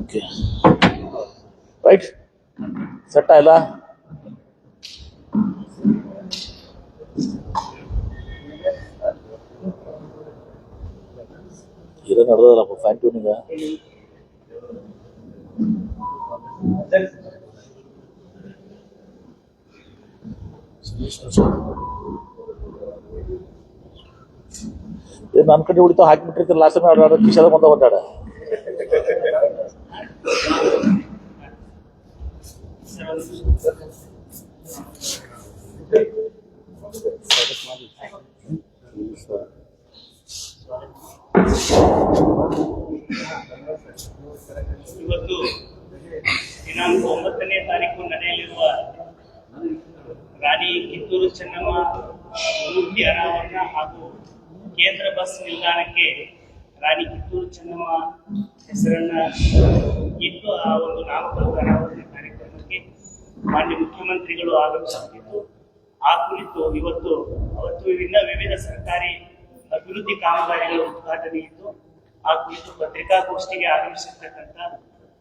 Okay right set ಆಯ್ಲ ಇದು ನಡೆದಲ್ಲಪ್ಪ fan ಟ್ಯೂನಿಂಗ ಇದು ನನ್ನ ಕಡೆ ಉಳಿತಾವ ಹಾಕಿಬಿಟ್ಟಿರ್ತೀನಿ ಲಾಸ್ಟ್ ಟೈಮ್ ಆಡ ಕಿಶದ ಬಂದ ಹೊಂದಾಡ ಇವತ್ತು ದಿನಾಂಕ ಒಂಬತ್ತನೇ ತಾರೀಕು ನಡೆಯಲಿರುವ ರಾಣಿ ಕಿತ್ತೂರು ಚೆನ್ನಮ್ಮ ಮೂರ್ತಿ ಅನಾವರಣ ಹಾಗೂ ಕೇಂದ್ರ ಬಸ್ ನಿಲ್ದಾಣಕ್ಕೆ ರಾಣಿ ಕಿತ್ತೂರು ಚೆನ್ನಮ್ಮ ಹೆಸರನ್ನ ಇಟ್ಟು ಆ ಒಂದು ನಾಮಕರಣ ಕಾರ್ಯಕ್ರಮಕ್ಕೆ ಮಾನ್ಯ ಮುಖ್ಯಮಂತ್ರಿಗಳು ಆಗಮಿಸುತ್ತಿದ್ದು, ಆ ಕುರಿತು ಇವತ್ತು ಅವತ್ತು ವಿವಿಧ ಸರ್ಕಾರಿ ಅಭಿವೃದ್ಧಿ ಕಾಮಗಾರಿಗಳ ಉದ್ಘಾಟನೆ ಇದ್ದು, ಆ ಕುರಿತು ಪತ್ರಿಕಾಗೋಷ್ಠಿಗೆ ಆಗಮಿಸಿರ್ತಕ್ಕಂಥ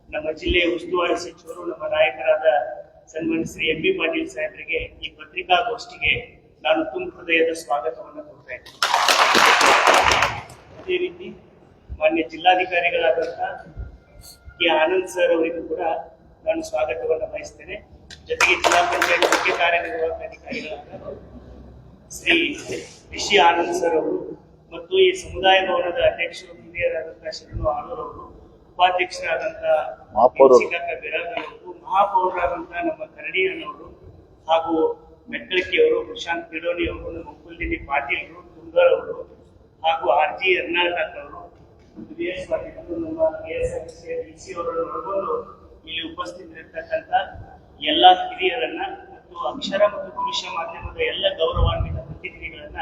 ನಮ್ಮ ಜಿಲ್ಲೆಯ ಉಸ್ತುವಾರಿ ಸಚಿವರು, ನಮ್ಮ ನಾಯಕರಾದ ಸನ್ಮಾನ್ಯ ಶ್ರೀ ಎಂ ಬಿ ಪಾಟೀಲ್ ಸಾಹೇಬರಿಗೆ ಈ ಪತ್ರಿಕಾಗೋಷ್ಠಿಗೆ ನಾನು ತುಂಬ ಹೃದಯದ ಸ್ವಾಗತವನ್ನು ಕೊಡ್ತಾ ಇದೆ ಅದೇ ರೀತಿ ಮಾನ್ಯ ಜಿಲ್ಲಾಧಿಕಾರಿಗಳಾದಂತಹ ಕೆ ಆನಂದ್ ಸರ್ ಅವರಿಗೂ ಕೂಡ ನಾನು ಸ್ವಾಗತವನ್ನು ಬಯಸ್ತೇನೆ. ಜೊತೆಗೆ ಜಿಲ್ಲಾ ಪಂಚಾಯತ್ ಮುಖ್ಯ ಕಾರ್ಯನಿರ್ವಾಹಕ ಅಧಿಕಾರಿಗಳಾದ ಶ್ರೀ ರಿಷಿ ಆನಂದ್ ಸರ್ ಅವರು ಮತ್ತು ಈ ಸಮುದಾಯ ಭವನದ ಅಧ್ಯಕ್ಷರು ಹಿರಿಯರಾದಂತಹ ಶರಣು ಆನೂರ್ ಅವರು ಉಪಾಧ್ಯಕ್ಷರಾದಂತಹ ಮಹಾಪೌರರಾದಂತಹ ನಮ್ಮ ಕರಡಿಯನ್ನವರು ಹಾಗೂ ಮೆಕ್ಕಳಿಕೆ ಅವರು ಪ್ರಶಾಂತ್ ಪಿಡೋನಿ ಅವರು ನಮ್ಮ ಕುಲ್ದಿನಿ ಪಾಟೀಲ್ ಅವರು ತುಂಗರ್ ಅವರು ಹಾಗೂ ಆರ್ ಜಿ ಎರ್ನಾಳ್ ಅವರು ನಮ್ಮ K S R D C ಅವರನ್ನು ಒಳಗೊಂಡು ಇಲ್ಲಿ ಉಪಸ್ಥಿತರಿರ್ತಕ್ಕಂಥ ಎಲ್ಲ ಹಿರಿಯರನ್ನ ಮತ್ತು ಅಕ್ಷರ ಮತ್ತು ಪುರುಷ ಮಾಧ್ಯಮದ ಎಲ್ಲ ಗೌರವಾನ್ವಿತ ಪ್ರತಿನಿಧಿಗಳನ್ನ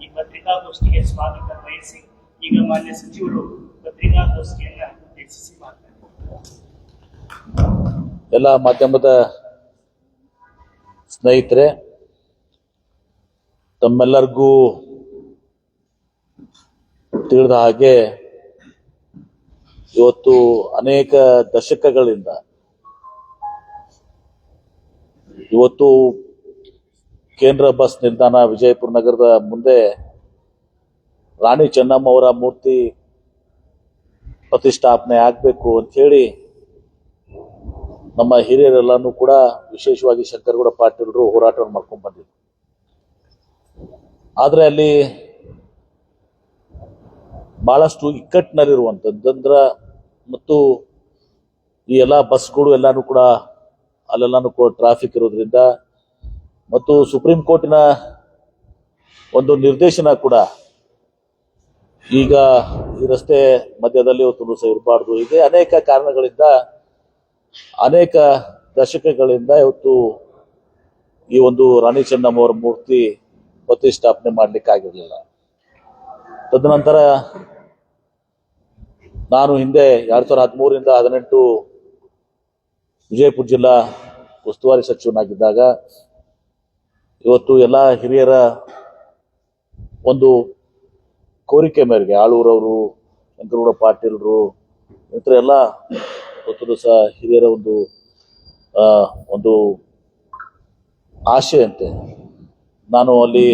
ಈ ಪತ್ರಿಕಾಗೋಷ್ಠಿಗೆ ಸ್ವಾಗತ ಬಯಸಿ ಈಗ ಮಾನ್ಯ ಸಚಿವರು ಪತ್ರಿಕಾಗೋಷ್ಠಿಯನ್ನ ಉದ್ದೇಶಿಸಿ ಮಾತನಾಡಿದರು ಎಲ್ಲ ಮಾಧ್ಯಮದ ಸ್ನೇಹಿತರೆ ತಮ್ಮೆಲ್ಲರಿಗೂ ತಿಳಿದ ಹಾಗೆ ಇವತ್ತು ಅನೇಕ ದಶಕಗಳಿಂದ ಇವತ್ತು ಕೇಂದ್ರ ಬಸ್ ನಿಲ್ದಾಣ ವಿಜಯಪುರ ನಗರದ ಮುಂದೆ ರಾಣಿ ಚೆನ್ನಮ್ಮ ಅವರ ಮೂರ್ತಿ ಪ್ರತಿಷ್ಠಾಪನೆ ಆಗಬೇಕು ಅಂತ ಹೇಳಿ ನಮ್ಮ ಹಿರಿಯರೆಲ್ಲಾನು ಕೂಡ ವಿಶೇಷವಾಗಿ ಶಂಕರಗೌಡ ಪಾಟೀಲರು ಹೋರಾಟವನ್ನು ಮಾಡ್ಕೊಂಡು ಬಂದಿದ್ರು. ಆದ್ರೆ ಅಲ್ಲಿ ಭಾಳಷ್ಟು ಇಕ್ಕಟ್ಟಿನಲ್ಲಿರುವಂಥದ್ದು. ಅಂದ್ರೆ ಮತ್ತು ಈ ಎಲ್ಲ ಬಸ್ಗಳು ಎಲ್ಲನೂ ಕೂಡ ಅಲ್ಲೆಲ್ಲನೂ ಕೂಡ ಟ್ರಾಫಿಕ್ ಇರೋದ್ರಿಂದ ಮತ್ತು ಸುಪ್ರೀಂ ಕೋರ್ಟಿನ ಒಂದು ನಿರ್ದೇಶನ ಕೂಡ ಈಗ ಈ ರಸ್ತೆ ಮಧ್ಯದಲ್ಲಿ ಸಹ ಇರಬಾರ್ದು ಹೀಗೆ ಅನೇಕ ಕಾರಣಗಳಿಂದ, ಅನೇಕ ದಶಕಗಳಿಂದ ಇವತ್ತು ಈ ಒಂದು ರಾಣಿ ಚೆನ್ನಮ್ಮ ಅವರ ಮೂರ್ತಿ ಪ್ರತಿಷ್ಠಾಪನೆ ಮಾಡ್ಲಿಕ್ಕಾಗಿರ್ಲಿಲ್ಲ. ತದನಂತರ ನಾನು ಹಿಂದೆ ಎರಡ್ ಸಾವಿರದ ಹದಿಮೂರರಿಂದ ಹದಿನೆಂಟು ವಿಜಯಪುರ ಜಿಲ್ಲಾ ಉಸ್ತುವಾರಿ ಸಚಿವನಾಗಿದ್ದಾಗ ಇವತ್ತು ಎಲ್ಲ ಹಿರಿಯರ ಒಂದು ಕೋರಿಕೆ ಮೇರೆಗೆ ಆಳೂರವರು, ಶಂಕರಗೌಡ ಪಾಟೀಲ್ರು ಇತರ ಎಲ್ಲ ಇವತ್ತು ಸಹ ಹಿರಿಯರ ಒಂದು ಒಂದು ಆಶೆಯಂತೆ ನಾನು ಅಲ್ಲಿ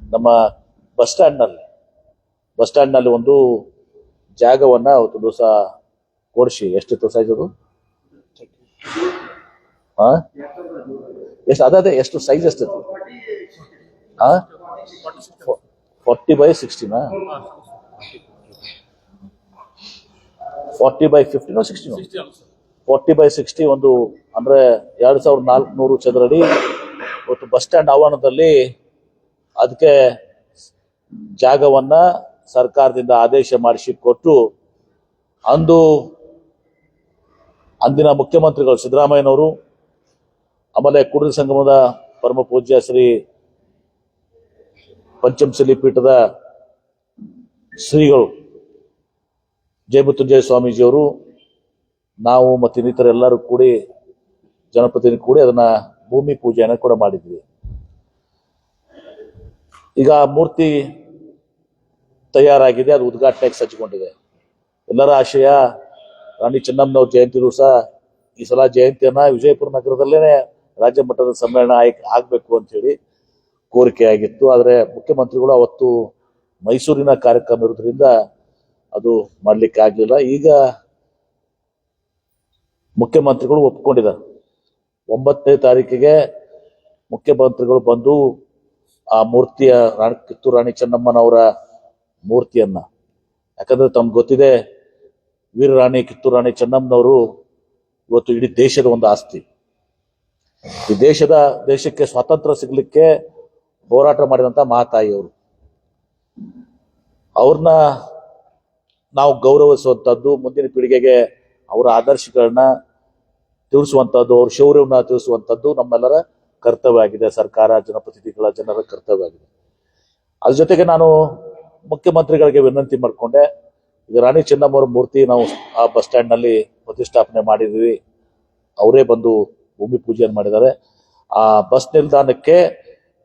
ನಮ್ಮ ಬಸ್ ಸ್ಟ್ಯಾಂಡ್ನಲ್ಲಿ ಬಸ್ ಸ್ಟ್ಯಾಂಡ್ನಲ್ಲಿ ಒಂದು ಜಾಗವನ್ನ ಅವತ್ತು ದಿವಸ ಕೊಡಿಸಿ. ಎಷ್ಟಿತ್ತು ಸೈಜ್ ಅದು ಹಾ ಎಷ್ಟು ಅದೇ ಎಷ್ಟು ಸೈಜ್ ಎಷ್ಟಿತ್ತು? ಹಾ ಫಾರ್ಟಿ ಬೈ ಸಿಕ್ಸ್ಟಿನಾ ಫಾರ್ಟಿ ಬೈ ಫಿಫ್ಟಿನೋ ಸಿಕ್ಸ್ಟಿನೋ ಫಾರ್ಟಿ ಬೈ ಸಿಕ್ಸ್ಟಿ ಒಂದು ಅಂದ್ರೆ ಎರಡ್ ಸಾವಿರದ ನಾಲ್ಕುನೂರು ಚದರಡಿ ಇವತ್ತು ಬಸ್ ಸ್ಟ್ಯಾಂಡ್ ಆವರಣದಲ್ಲಿ ಅದಕ್ಕೆ ಜಾಗವನ್ನ ಸರ್ಕಾರದಿಂದ ಆದೇಶ ಮಾಡಿಸಿ ಕೊಟ್ಟು ಅಂದು ಅಂದಿನ ಮುಖ್ಯಮಂತ್ರಿಗಳು ಸಿದ್ದರಾಮಯ್ಯನವರು, ಆಮೇಲೆ ಕುಡಿದ ಸಂಗಮದ ಪರಮ ಪೂಜ್ಯ ಶ್ರೀ ಪಂಚಮಶಲಿ ಪೀಠದ ಶ್ರೀಗಳು ಜಯಮೃತ್ಯುಂಜಯ ಸ್ವಾಮೀಜಿಯವರು, ನಾವು ಮತ್ತು ಇನ್ನಿತರ ಎಲ್ಲರೂ ಕೂಡಿ ಜನಪ್ರತಿನಿಧಿ ಕೂಡಿ ಅದನ್ನ ಭೂಮಿ ಪೂಜೆಯನ್ನು ಕೂಡ ಮಾಡಿದ್ವಿ. ಈಗ ಮೂರ್ತಿ ತಯಾರಾಗಿದೆ, ಅದು ಉದ್ಘಾಟನೆಗೆ ಸಜ್ಜುಗೊಂಡಿದೆ ಎಲ್ಲರ ಆಶಯ, ರಾಣಿ ಚೆನ್ನಮ್ಮನವ್ರ ಜಯಂತಿ ದಿವಸ ಈ ಸಲ ಜಯಂತಿಯನ್ನ ವಿಜಯಪುರ ನಗರದಲ್ಲೇ ರಾಜ್ಯ ಮಟ್ಟದ ಸಮ್ಮೇಳನ ಆಯ್ಕೆ ಆಗ್ಬೇಕು ಅಂತ ಹೇಳಿ ಕೋರಿಕೆ ಆಗಿತ್ತು. ಆದರೆ ಮುಖ್ಯಮಂತ್ರಿಗಳು ಅವತ್ತು ಮೈಸೂರಿನ ಕಾರ್ಯಕ್ರಮ ಇರೋದ್ರಿಂದ ಅದು ಮಾಡ್ಲಿಕ್ಕೆ ಆಗಲಿಲ್ಲ. ಈಗ ಮುಖ್ಯಮಂತ್ರಿಗಳು ಒಪ್ಕೊಂಡಿದ್ದಾರೆ. ಒಂಬತ್ತನೇ ತಾರೀಕಿಗೆ ಮುಖ್ಯಮಂತ್ರಿಗಳು ಬಂದು ಆ ಮೂರ್ತಿಯ ರಾಣಿ, ಕಿತ್ತೂರು ರಾಣಿ ಚೆನ್ನಮ್ಮನವರ ಮೂರ್ತಿಯನ್ನ. ಯಾಕಂದ್ರೆ ತಮ್ಗೆ ಗೊತ್ತಿದೆ, ವೀರರಾಣಿ, ಕಿತ್ತೂರು ರಾಣಿ ಚೆನ್ನಮ್ಮನವರು ಇವತ್ತು ಇಡೀ ದೇಶದ ಒಂದು ಆಸ್ತಿ. ಈ ದೇಶದ, ದೇಶಕ್ಕೆ ಸ್ವಾತಂತ್ರ್ಯ ಸಿಗ್ಲಿಕ್ಕೆ ಹೋರಾಟ ಮಾಡಿದಂತ ಮಹಾತಾಯಿಯವರು. ಅವ್ರನ್ನ ನಾವು ಗೌರವಿಸುವಂಥದ್ದು ಮುಂದಿನ ಪೀಳಿಗೆಗೆ ಅವರ ಆದರ್ಶಗಳನ್ನ ತಿಳಿಸುವಂಥದ್ದು ಅವ್ರ ಶೌರ್ಯವನ್ನು ತಿಳಿಸುವಂಥದ್ದು ನಮ್ಮೆಲ್ಲರ ಕರ್ತವ್ಯ ಆಗಿದೆ ಸರ್ಕಾರ, ಜನಪ್ರತಿನಿಧಿಗಳ, ಜನರ ಕರ್ತವ್ಯ ಆಗಿದೆ ಅದ್ರ ಜೊತೆಗೆ ನಾನು ಮುಖ್ಯಮಂತ್ರಿಗಳಿಗೆ ವಿನಂತಿ ಮಾಡಿಕೊಂಡೆ, ಈಗ ರಾಣಿ ಚೆನ್ನಮ್ಮವ್ರ ಮೂರ್ತಿ ನಾವು ಆ ಬಸ್ ಸ್ಟ್ಯಾಂಡ್ನಲ್ಲಿ ಪ್ರತಿಷ್ಠಾಪನೆ ಮಾಡಿದ್ವಿ ಅವರೇ ಬಂದು ಭೂಮಿ ಪೂಜೆಯನ್ನು ಮಾಡಿದ್ದಾರೆ. ಆ ಬಸ್ ನಿಲ್ದಾಣಕ್ಕೆ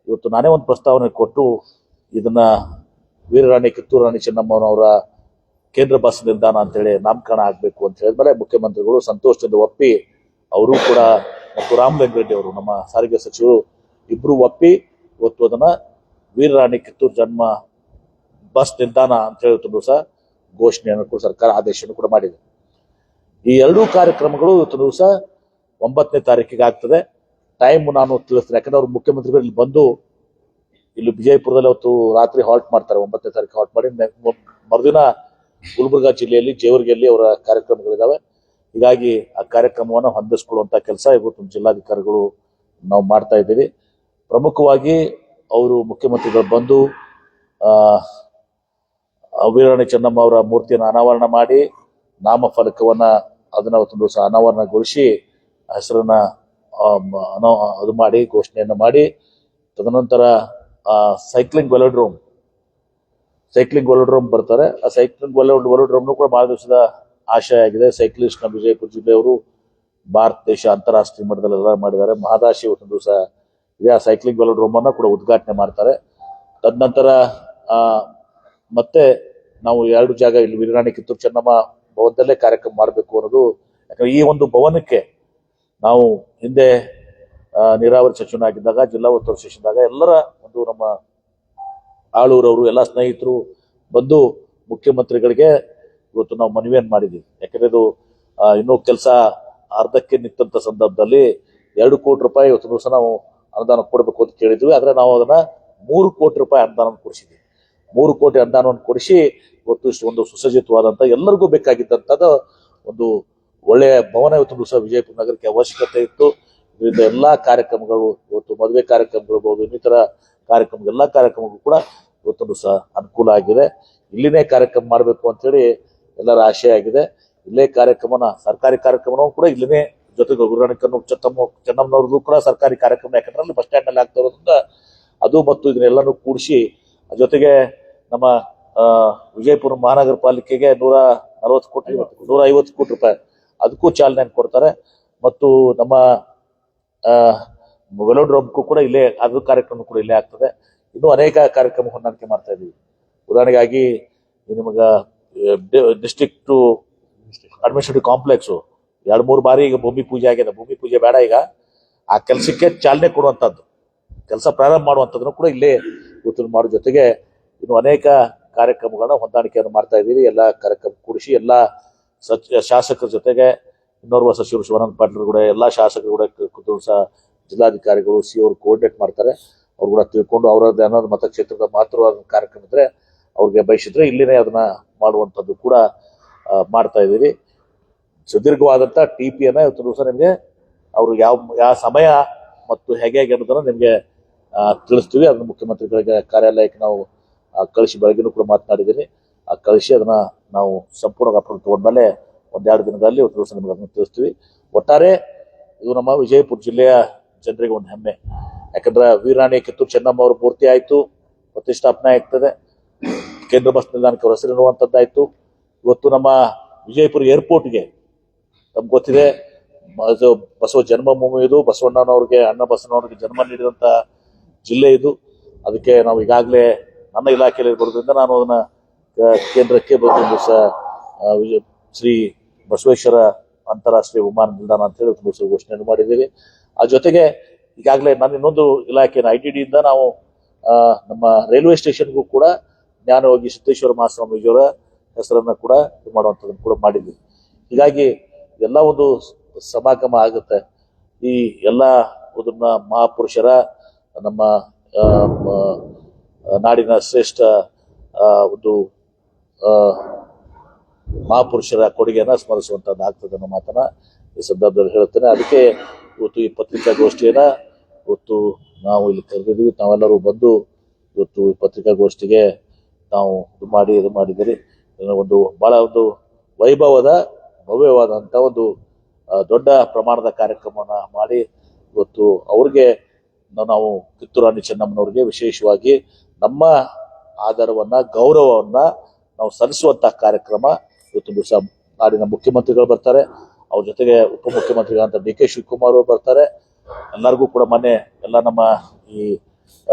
ಇವತ್ತು ನಾನೇ ಒಂದು ಪ್ರಸ್ತಾವನೆ ಕೊಟ್ಟು ಇದನ್ನ ವೀರರಾಣಿ, ಕಿತ್ತೂರು ರಾಣಿ ಚೆನ್ನಮ್ಮನವರ ಕೇಂದ್ರ ಬಸ್ ನಿಲ್ದಾಣ ಅಂತೇಳಿ ನಾಮಕರಣ ಆಗಬೇಕು ಅಂತ ಹೇಳಿದ್ಮೇಲೆ ಮುಖ್ಯಮಂತ್ರಿಗಳು ಸಂತೋಷದಿಂದ ಒಪ್ಪಿ ಅವರು ಕೂಡ ಮತ್ತು ರಾಮಲಿಂಗರೆಡ್ಡಿ ಅವರು, ನಮ್ಮ ಸಾರಿಗೆ ಸಚಿವರು ಇಬ್ರು ಒಪ್ಪಿ ಇವತ್ತು ಅದನ್ನ ವೀರರಾಣಿ ಕಿತ್ತೂರು ಜನ್ಮ ಬಸ್ ನಿಲ್ದಾಣ ಅಂತ ಹೇಳ್ಕೊಂಡು ಸಹ ಘೋಷಣೆಯನ್ನು ಕೂಡ ಸರ್ಕಾರ ಆದೇಶವನ್ನು ಕೂಡ ಮಾಡಿದೆ. ಈ ಎರಡೂ ಕಾರ್ಯಕ್ರಮಗಳು ಇವತ್ತು ದಿವಸ ಒಂಬತ್ತನೇ ತಾರೀಕಿಗೆ ಆಗ್ತದೆ. ಟೈಮ್ ನಾನು ತಿಳಿಸ್ತೇನೆ, ಯಾಕಂದ್ರೆ ಅವ್ರು ಮುಖ್ಯಮಂತ್ರಿಗಳು ಇಲ್ಲಿ ಬಂದು ಇಲ್ಲಿ ವಿಜಯಪುರದಲ್ಲಿ ಅವತ್ತು ರಾತ್ರಿ ಹಾಲ್ಟ್ ಮಾಡ್ತಾರೆ, ಒಂಬತ್ತನೇ ತಾರೀಕು ಹಾಲ್ಟ್ ಮಾಡಿ. ಮರುದಿನ ಗುಲ್ಬರ್ಗಾ ಜಿಲ್ಲೆಯಲ್ಲಿ ಜೇವರ್ಗಿಯಲ್ಲಿ ಅವರ ಕಾರ್ಯಕ್ರಮಗಳಿದಾವೆ. ಹೀಗಾಗಿ ಆ ಕಾರ್ಯಕ್ರಮವನ್ನು ಹೊಂದಿಸ್ಕೊಳ್ಳುವಂತ ಕೆಲಸ ಇವತ್ತು ಜಿಲ್ಲಾಧಿಕಾರಿಗಳು ನಾವು ಮಾಡ್ತಾ ಇದ್ದೀವಿ. ಪ್ರಮುಖವಾಗಿ ಅವರು ಮುಖ್ಯಮಂತ್ರಿಗಳು ಬಂದು ವೀರರಾಣಿ ಚೆನ್ನಮ್ಮ ಅವರ ಮೂರ್ತಿಯನ್ನು ಅನಾವರಣ ಮಾಡಿ, ನಾಮಫಲಕವನ್ನ ಅದನ್ನ ಒಂದು ದಿವಸ ಅನಾವರಣಗೊಳಿಸಿ, ಹೆಸರನ್ನ ಅದು ಮಾಡಿ, ಘೋಷಣೆಯನ್ನು ಮಾಡಿ, ತದನಂತರ ಸೈಕ್ಲಿಂಗ್ ವೆಲೋಡ್ರೋಮ್ ಸೈಕ್ಲಿಂಗ್ ವೆಲೋಡ್ರೋಮ್ ಬರ್ತಾರೆ. ಆ ಸೈಕ್ಲಿಂಗ್ ವೆಲೋಡ್ ವೆಲೋಡ್ರೋಮ್ನು ಕೂಡ ಬಹಳ ದಿವಸದ ಆಶಯ ಆಗಿದೆ. ಸೈಕ್ಲಿಸ್ಟ್ನ ವಿಜಯಪುರ ಜಿಲ್ಲೆಯವರು ಭಾರತ, ದೇಶ ಅಂತಾರಾಷ್ಟ್ರೀಯ ಮಟ್ಟದಲ್ಲೆಲ್ಲ ಮಾಡಿದ್ದಾರೆ. ಮಹದಾಶಿ ಒಂದು ದಿವಸ ಇದೆ. ಸೈಕ್ಲಿಂಗ್ ವೆಲೋಡ್ರೋಮ್ ಕೂಡ ಉದ್ಘಾಟನೆ ಮಾಡ್ತಾರೆ. ತದನಂತರ ಮತ್ತೆ ನಾವು ಎರಡು ಜಾಗ ಇಲ್ಲಿ ವೀರರಾಣಿ ಕಿತ್ತೂರು ಚೆನ್ನಮ್ಮ ಭವನದಲ್ಲೇ ಕಾರ್ಯಕ್ರಮ ಮಾಡಬೇಕು ಅನ್ನೋದು. ಯಾಕಂದ್ರೆ ಈ ಒಂದು ಭವನಕ್ಕೆ ನಾವು ಹಿಂದೆ ನೀರಾವರಿ ಸಚಿವನಾಗಿದ್ದಾಗ, ಜಿಲ್ಲಾ ಉಸ್ತುವಾರಿ ಸಚಿವನಾಗ ಎಲ್ಲರ ಒಂದು ನಮ್ಮ ಆಳೂರವರು, ಎಲ್ಲ ಸ್ನೇಹಿತರು ಬಂದು ಮುಖ್ಯಮಂತ್ರಿಗಳಿಗೆ ಇವತ್ತು ನಾವು ಮನವಿಯನ್ನು ಮಾಡಿದ್ದೀವಿ ಯಾಕಂದ್ರೆ ಇದು ಇನ್ನೂ ಕೆಲಸ ಅರ್ಧಕ್ಕೆ ನಿಂತಂತ ಸಂದರ್ಭದಲ್ಲಿ ಎರಡು ಕೋಟಿ ರೂಪಾಯಿ ಇವತ್ತು ದಿವಸ ನಾವು ಅನುದಾನ ಕೊಡಬೇಕು ಅಂತ ಕೇಳಿದ್ವಿ. ಆದರೆ ನಾವು ಅದನ್ನ ಮೂರು ಕೋಟಿ ರೂಪಾಯಿ ಅನುದಾನವನ್ನು ಕೊಡಿಸಿದ್ವಿ. ಮೂರು ಕೋಟಿ ಅನುದಾನವನ್ನು ಕೊಡಿಸಿ ಇವತ್ತು ಇಷ್ಟು ಒಂದು ಸುಸಜ್ಜಿತವಾದಂತ ಎಲ್ಲರಿಗೂ ಬೇಕಾಗಿದ್ದಂಥದ್ದು ಒಂದು ಒಳ್ಳೆಯ ಭವನ ಇವತ್ತು ದಿವಸ ವಿಜಯಪುರ ನಗರಕ್ಕೆ ಅವಶ್ಯಕತೆ ಇತ್ತು. ಇದರಿಂದ ಎಲ್ಲ ಕಾರ್ಯಕ್ರಮಗಳು ಇವತ್ತು ಮದುವೆ ಕಾರ್ಯಕ್ರಮಗಳಿರ್ಬೋದು ಇನ್ನಿತರ ಕಾರ್ಯಕ್ರಮ ಎಲ್ಲಾ ಕಾರ್ಯಕ್ರಮಗಳು ಕೂಡ ಇವತ್ತು ಸಹ ಅನುಕೂಲ ಆಗಿದೆ. ಇಲ್ಲಿನೇ ಕಾರ್ಯಕ್ರಮ ಮಾಡಬೇಕು ಅಂತೇಳಿ ಎಲ್ಲರ ಆಶಯ ಆಗಿದೆ. ಇಲ್ಲೇ ಕಾರ್ಯಕ್ರಮನ, ಸರ್ಕಾರಿ ಕಾರ್ಯಕ್ರಮನೂ ಕೂಡ ಇಲ್ಲಿನೇ ಜೊತೆಗೆ ಗುರುರಾಣಿ ಕನ್ನು ಚೆನ್ನಮ್ಮ ಚೆನ್ನಮ್ಮನವ್ರದ್ದು ಕೂಡ ಸರ್ಕಾರಿ ಕಾರ್ಯಕ್ರಮ. ಯಾಕಂದ್ರೆ ಅಲ್ಲಿ ಬಸ್ ಸ್ಟ್ಯಾಂಡ್ನಲ್ಲಿ ಆಗ್ತಾ ಅದು ಮತ್ತು ಇದನ್ನೆಲ್ಲನೂ ಕೂಡಿಸಿ, ಜೊತೆಗೆ ನಮ್ಮ ವಿಜಯಪುರ ಮಹಾನಗರ ಪಾಲಿಕೆಗೆ ನೂರ ನಲವತ್ತು ಕೋಟಿ, ನೂರ ಐವತ್ತು ಕೋಟಿ ರೂಪಾಯಿ ಅದಕ್ಕೂ ಚಾಲನೆ ಕೊಡ್ತಾರೆ. ಮತ್ತು ನಮ್ಮ ವೆಲೋಡ್ರೋಮ್ಗೂ ಕೂಡ ಇಲ್ಲೇ, ಅದು ಕಾರ್ಯಕ್ರಮ ಕೂಡ ಇಲ್ಲೇ ಆಗ್ತದೆ. ಇನ್ನೂ ಅನೇಕ ಕಾರ್ಯಕ್ರಮ ಹೊಂದಾಣಿಕೆ ಮಾಡ್ತಾ ಇದೀವಿ. ಉದಾಹರಣೆಗಾಗಿ ನಿಮಗ ಡಿಸ್ಟ್ರಿಕ್ಟ್ ಅಡ್ಮಿನಿಸ್ಟ್ರೇಟಿವ್ ಕಾಂಪ್ಲೆಕ್ಸ್ ಎರಡು, ಮೂರು ಬಾರಿ ಈಗ ಭೂಮಿ ಪೂಜೆ ಆಗಿದೆ. ಭೂಮಿ ಪೂಜೆ ಬೇಡ ಈಗ. ಆ ಕೆಲಸಕ್ಕೆ ಚಾಲನೆ ಕೊಡುವಂಥದ್ದು ಕೆಲಸ ಪ್ರಾರಂಭ ಮಾಡುವಂಥದ್ದನ್ನು ಕೂಡ ಇಲ್ಲೇ ಗೊತ್ತಿನ ಮಾಡೋ ಜೊತೆಗೆ ಇನ್ನು ಅನೇಕ ಕಾರ್ಯಕ್ರಮಗಳನ್ನ ಹೊಂದಾಣಿಕೆಯನ್ನು ಮಾಡ್ತಾ ಇದ್ದೀವಿ ಎಲ್ಲ ಕಾರ್ಯಕ್ರಮ ಕೂಡಿಸಿ ಎಲ್ಲ ಸಚ್, ಶಾಸಕರ ಜೊತೆಗೆ ಇನ್ನೋರ್ವ ಸಚಿವರು ಶಿವಾನಂದ ಪಾಟೀಲ್ ಕೂಡ, ಎಲ್ಲ ಶಾಸಕರು ಕೂಡ ಕೂತು ಸಹ ಜಿಲ್ಲಾಧಿಕಾರಿಗಳು, ಸಿ ಅವರು ಕೋಆರ್ಡಿನೇಟ್ ಮಾಡ್ತಾರೆ. ಅವ್ರು ಕೂಡ ತಿಳ್ಕೊಂಡು ಅವರದ್ದು ಏನಾದ್ರು ಮತಕ್ಷೇತ್ರದ ಮಹತ್ವವಾದ ಕಾರ್ಯಕ್ರಮ ಇದ್ರೆ ಅವ್ರಿಗೆ ಬಯಸಿದ್ರೆ ಇಲ್ಲಿನೇ ಅದನ್ನ ಮಾಡುವಂಥದ್ದು ಕೂಡ ಮಾಡ್ತಾ ಇದ್ದೀವಿ. ಸುದೀರ್ಘವಾದಂಥ ಟಿ ಪಿಯನ್ನು ಇವತ್ತು ದಿವಸ ನಿಮಗೆ ಅವರು ಯಾವ ಯಾವ ಸಮಯ ಮತ್ತು ಹೇಗೆ ಹೇಗೆ ಅನ್ನೋದನ್ನ ನಿಮಗೆ ತಿಳಿಸ್ತೀವಿ. ಅದನ್ನು ಮುಖ್ಯಮಂತ್ರಿಗಳಿಗೆ, ಕಾರ್ಯಾಲಯಕ್ಕೆ ನಾವು ಕಳಿಸಿ ಬೆಳಗ್ಗೆನೂ ಕೂಡ ಮಾತನಾಡಿದ್ದೀನಿ. ಆ, ಕಳಿಸಿ ಅದನ್ನ ನಾವು ಸಂಪೂರ್ಣ ಅಪ್ರೂವ್ ತಗೊಂಡ್ಮೇಲೆ ಒಂದೆರಡು ದಿನಗಳಲ್ಲಿ ಇವತ್ತು ದಿವಸ ನಿಮಗೆ ಅದನ್ನ ತಿಳಿಸ್ತೀವಿ. ಒಟ್ಟಾರೆ ಇದು ನಮ್ಮ ವಿಜಯಪುರ ಜಿಲ್ಲೆಯ ಜನರಿಗೆ ಒಂದು ಹೆಮ್ಮೆ. ಯಾಕಂದ್ರೆ ವೀರಾಣಿ ಕಿತ್ತೂರು ಚೆನ್ನಮ್ಮ ಅವ್ರ ಪೂರ್ತಿ ಆಯ್ತು, ಪ್ರತಿಷ್ಠಾಪನೆ ಆಗ್ತದೆ. ಕೇಂದ್ರ ಬಸ್ ನಿಲ್ದಾಣಕ್ಕೆ ಅವ್ರ ಹೆಸರಿರುವಂತದ್ದಾಯ್ತು ಇವತ್ತು ನಮ್ಮ ವಿಜಯಪುರ ಏರ್ಪೋರ್ಟ್ಗೆ ನಮ್ಗೆ ಗೊತ್ತಿದೆ ಅದು ಬಸವ ಜನ್ಮಭೂಮಿ ಇದು, ಬಸವಣ್ಣನವ್ರಿಗೆ, ಅಣ್ಣ ಬಸವಣ್ಣವ್ರಿಗೆ ಜನ್ಮ ನೀಡಿದಂತ ಜಿಲ್ಲೆ ಇದು. ಅದಕ್ಕೆ ನಾವು ಈಗಾಗಲೇ ನನ್ನ ಇಲಾಖೆಯಲ್ಲಿ ಬರೋದ್ರಿಂದ ನಾನು ಅದನ್ನ ಕೇಂದ್ರಕ್ಕೆ ಒಂದು ಸ ಶ್ರೀ ಬಸವೇಶ್ವರ ಅಂತಾರಾಷ್ಟ್ರೀಯ ವಿಮಾನ ನಿಲ್ದಾಣ ಅಂತ ಹೇಳಿ ಒಂದು ಘೋಷಣೆಯನ್ನು ಘೋಷಣೆ ಮಾಡಿದ್ದೀವಿ. ಆ ಜೊತೆಗೆ ಈಗಾಗಲೇ ನಾನು ಇನ್ನೊಂದು ಇಲಾಖೆಯ ಐ ಟಿ ಡಿಯಿಂದ ನಾವು ನಮ್ಮ ರೈಲ್ವೆ ಸ್ಟೇಷನ್ಗೂ ಕೂಡ ಜ್ಞಾನಯೋಗಿ ಸಿದ್ದೇಶ್ವರ ಮಹಾಸ್ವಾಮೀಜಿಯವರ ಹೆಸರನ್ನು ಕೂಡ ಇದು ಮಾಡುವಂಥದ್ದನ್ನು ಕೂಡ ಮಾಡಿದ್ವಿ. ಹೀಗಾಗಿ ಎಲ್ಲ ಒಂದು ಸಮಾಗಮ ಆಗುತ್ತೆ. ಈ ಎಲ್ಲ ಅದನ್ನ ಮಹಾಪುರುಷರ, ನಮ್ಮ ನಾಡಿನ ಶ್ರೇಷ್ಠ ಒಂದು ಮಹಾಪುರುಷರ ಕೊಡುಗೆಯನ್ನು ಸ್ಮರಿಸುವಂಥದ್ದು ಆಗ್ತದೆ ಅನ್ನೋ ಮಾತನ್ನ ಈ ಸಂದರ್ಭದಲ್ಲಿ ಹೇಳ್ತೇನೆ ಅದಕ್ಕೆ ಇವತ್ತು ಈ ಪತ್ರಿಕಾಗೋಷ್ಠಿಯನ್ನು ಇವತ್ತು ನಾವು ಇಲ್ಲಿ ಕರೆದಿದ್ದೀವಿ. ತಾವೆಲ್ಲರೂ ಬಂದು ಇವತ್ತು ಈ ಪತ್ರಿಕಾಗೋಷ್ಠಿಗೆ ನಾವು ಇದು ಮಾಡಿ, ಇದು ಮಾಡಿದ್ದೀರಿ ಒಂದು ಬಹಳ ಒಂದು ವೈಭವದ, ಭವ್ಯವಾದಂಥ ಒಂದು ದೊಡ್ಡ ಪ್ರಮಾಣದ ಕಾರ್ಯಕ್ರಮವನ್ನು ಮಾಡಿ ಇವತ್ತು ಅವ್ರಿಗೆ ನಾವು ಕಿತ್ತೂರು ರಾಣಿ ಚೆನ್ನಮ್ಮನವ್ರಿಗೆ ವಿಶೇಷವಾಗಿ ನಮ್ಮ ಆಧಾರವನ್ನ ಗೌರವವನ್ನ ನಾವು ಸಲ್ಲಿಸುವಂತಹ ಕಾರ್ಯಕ್ರಮ ಇವತ್ತು ದಿವಸ ನಾಡಿನ ಮುಖ್ಯಮಂತ್ರಿಗಳು ಬರ್ತಾರೆ. ಅವ್ರ ಜೊತೆಗೆ ಉಪಮುಖ್ಯಮಂತ್ರಿಗಳಂತ ಡಿ ಕೆ ಶಿವಕುಮಾರ್ ಅವರು ಬರ್ತಾರೆ. ಎಲ್ಲರಿಗೂ ಕೂಡ ಮೊನ್ನೆ ಎಲ್ಲ ನಮ್ಮ ಈ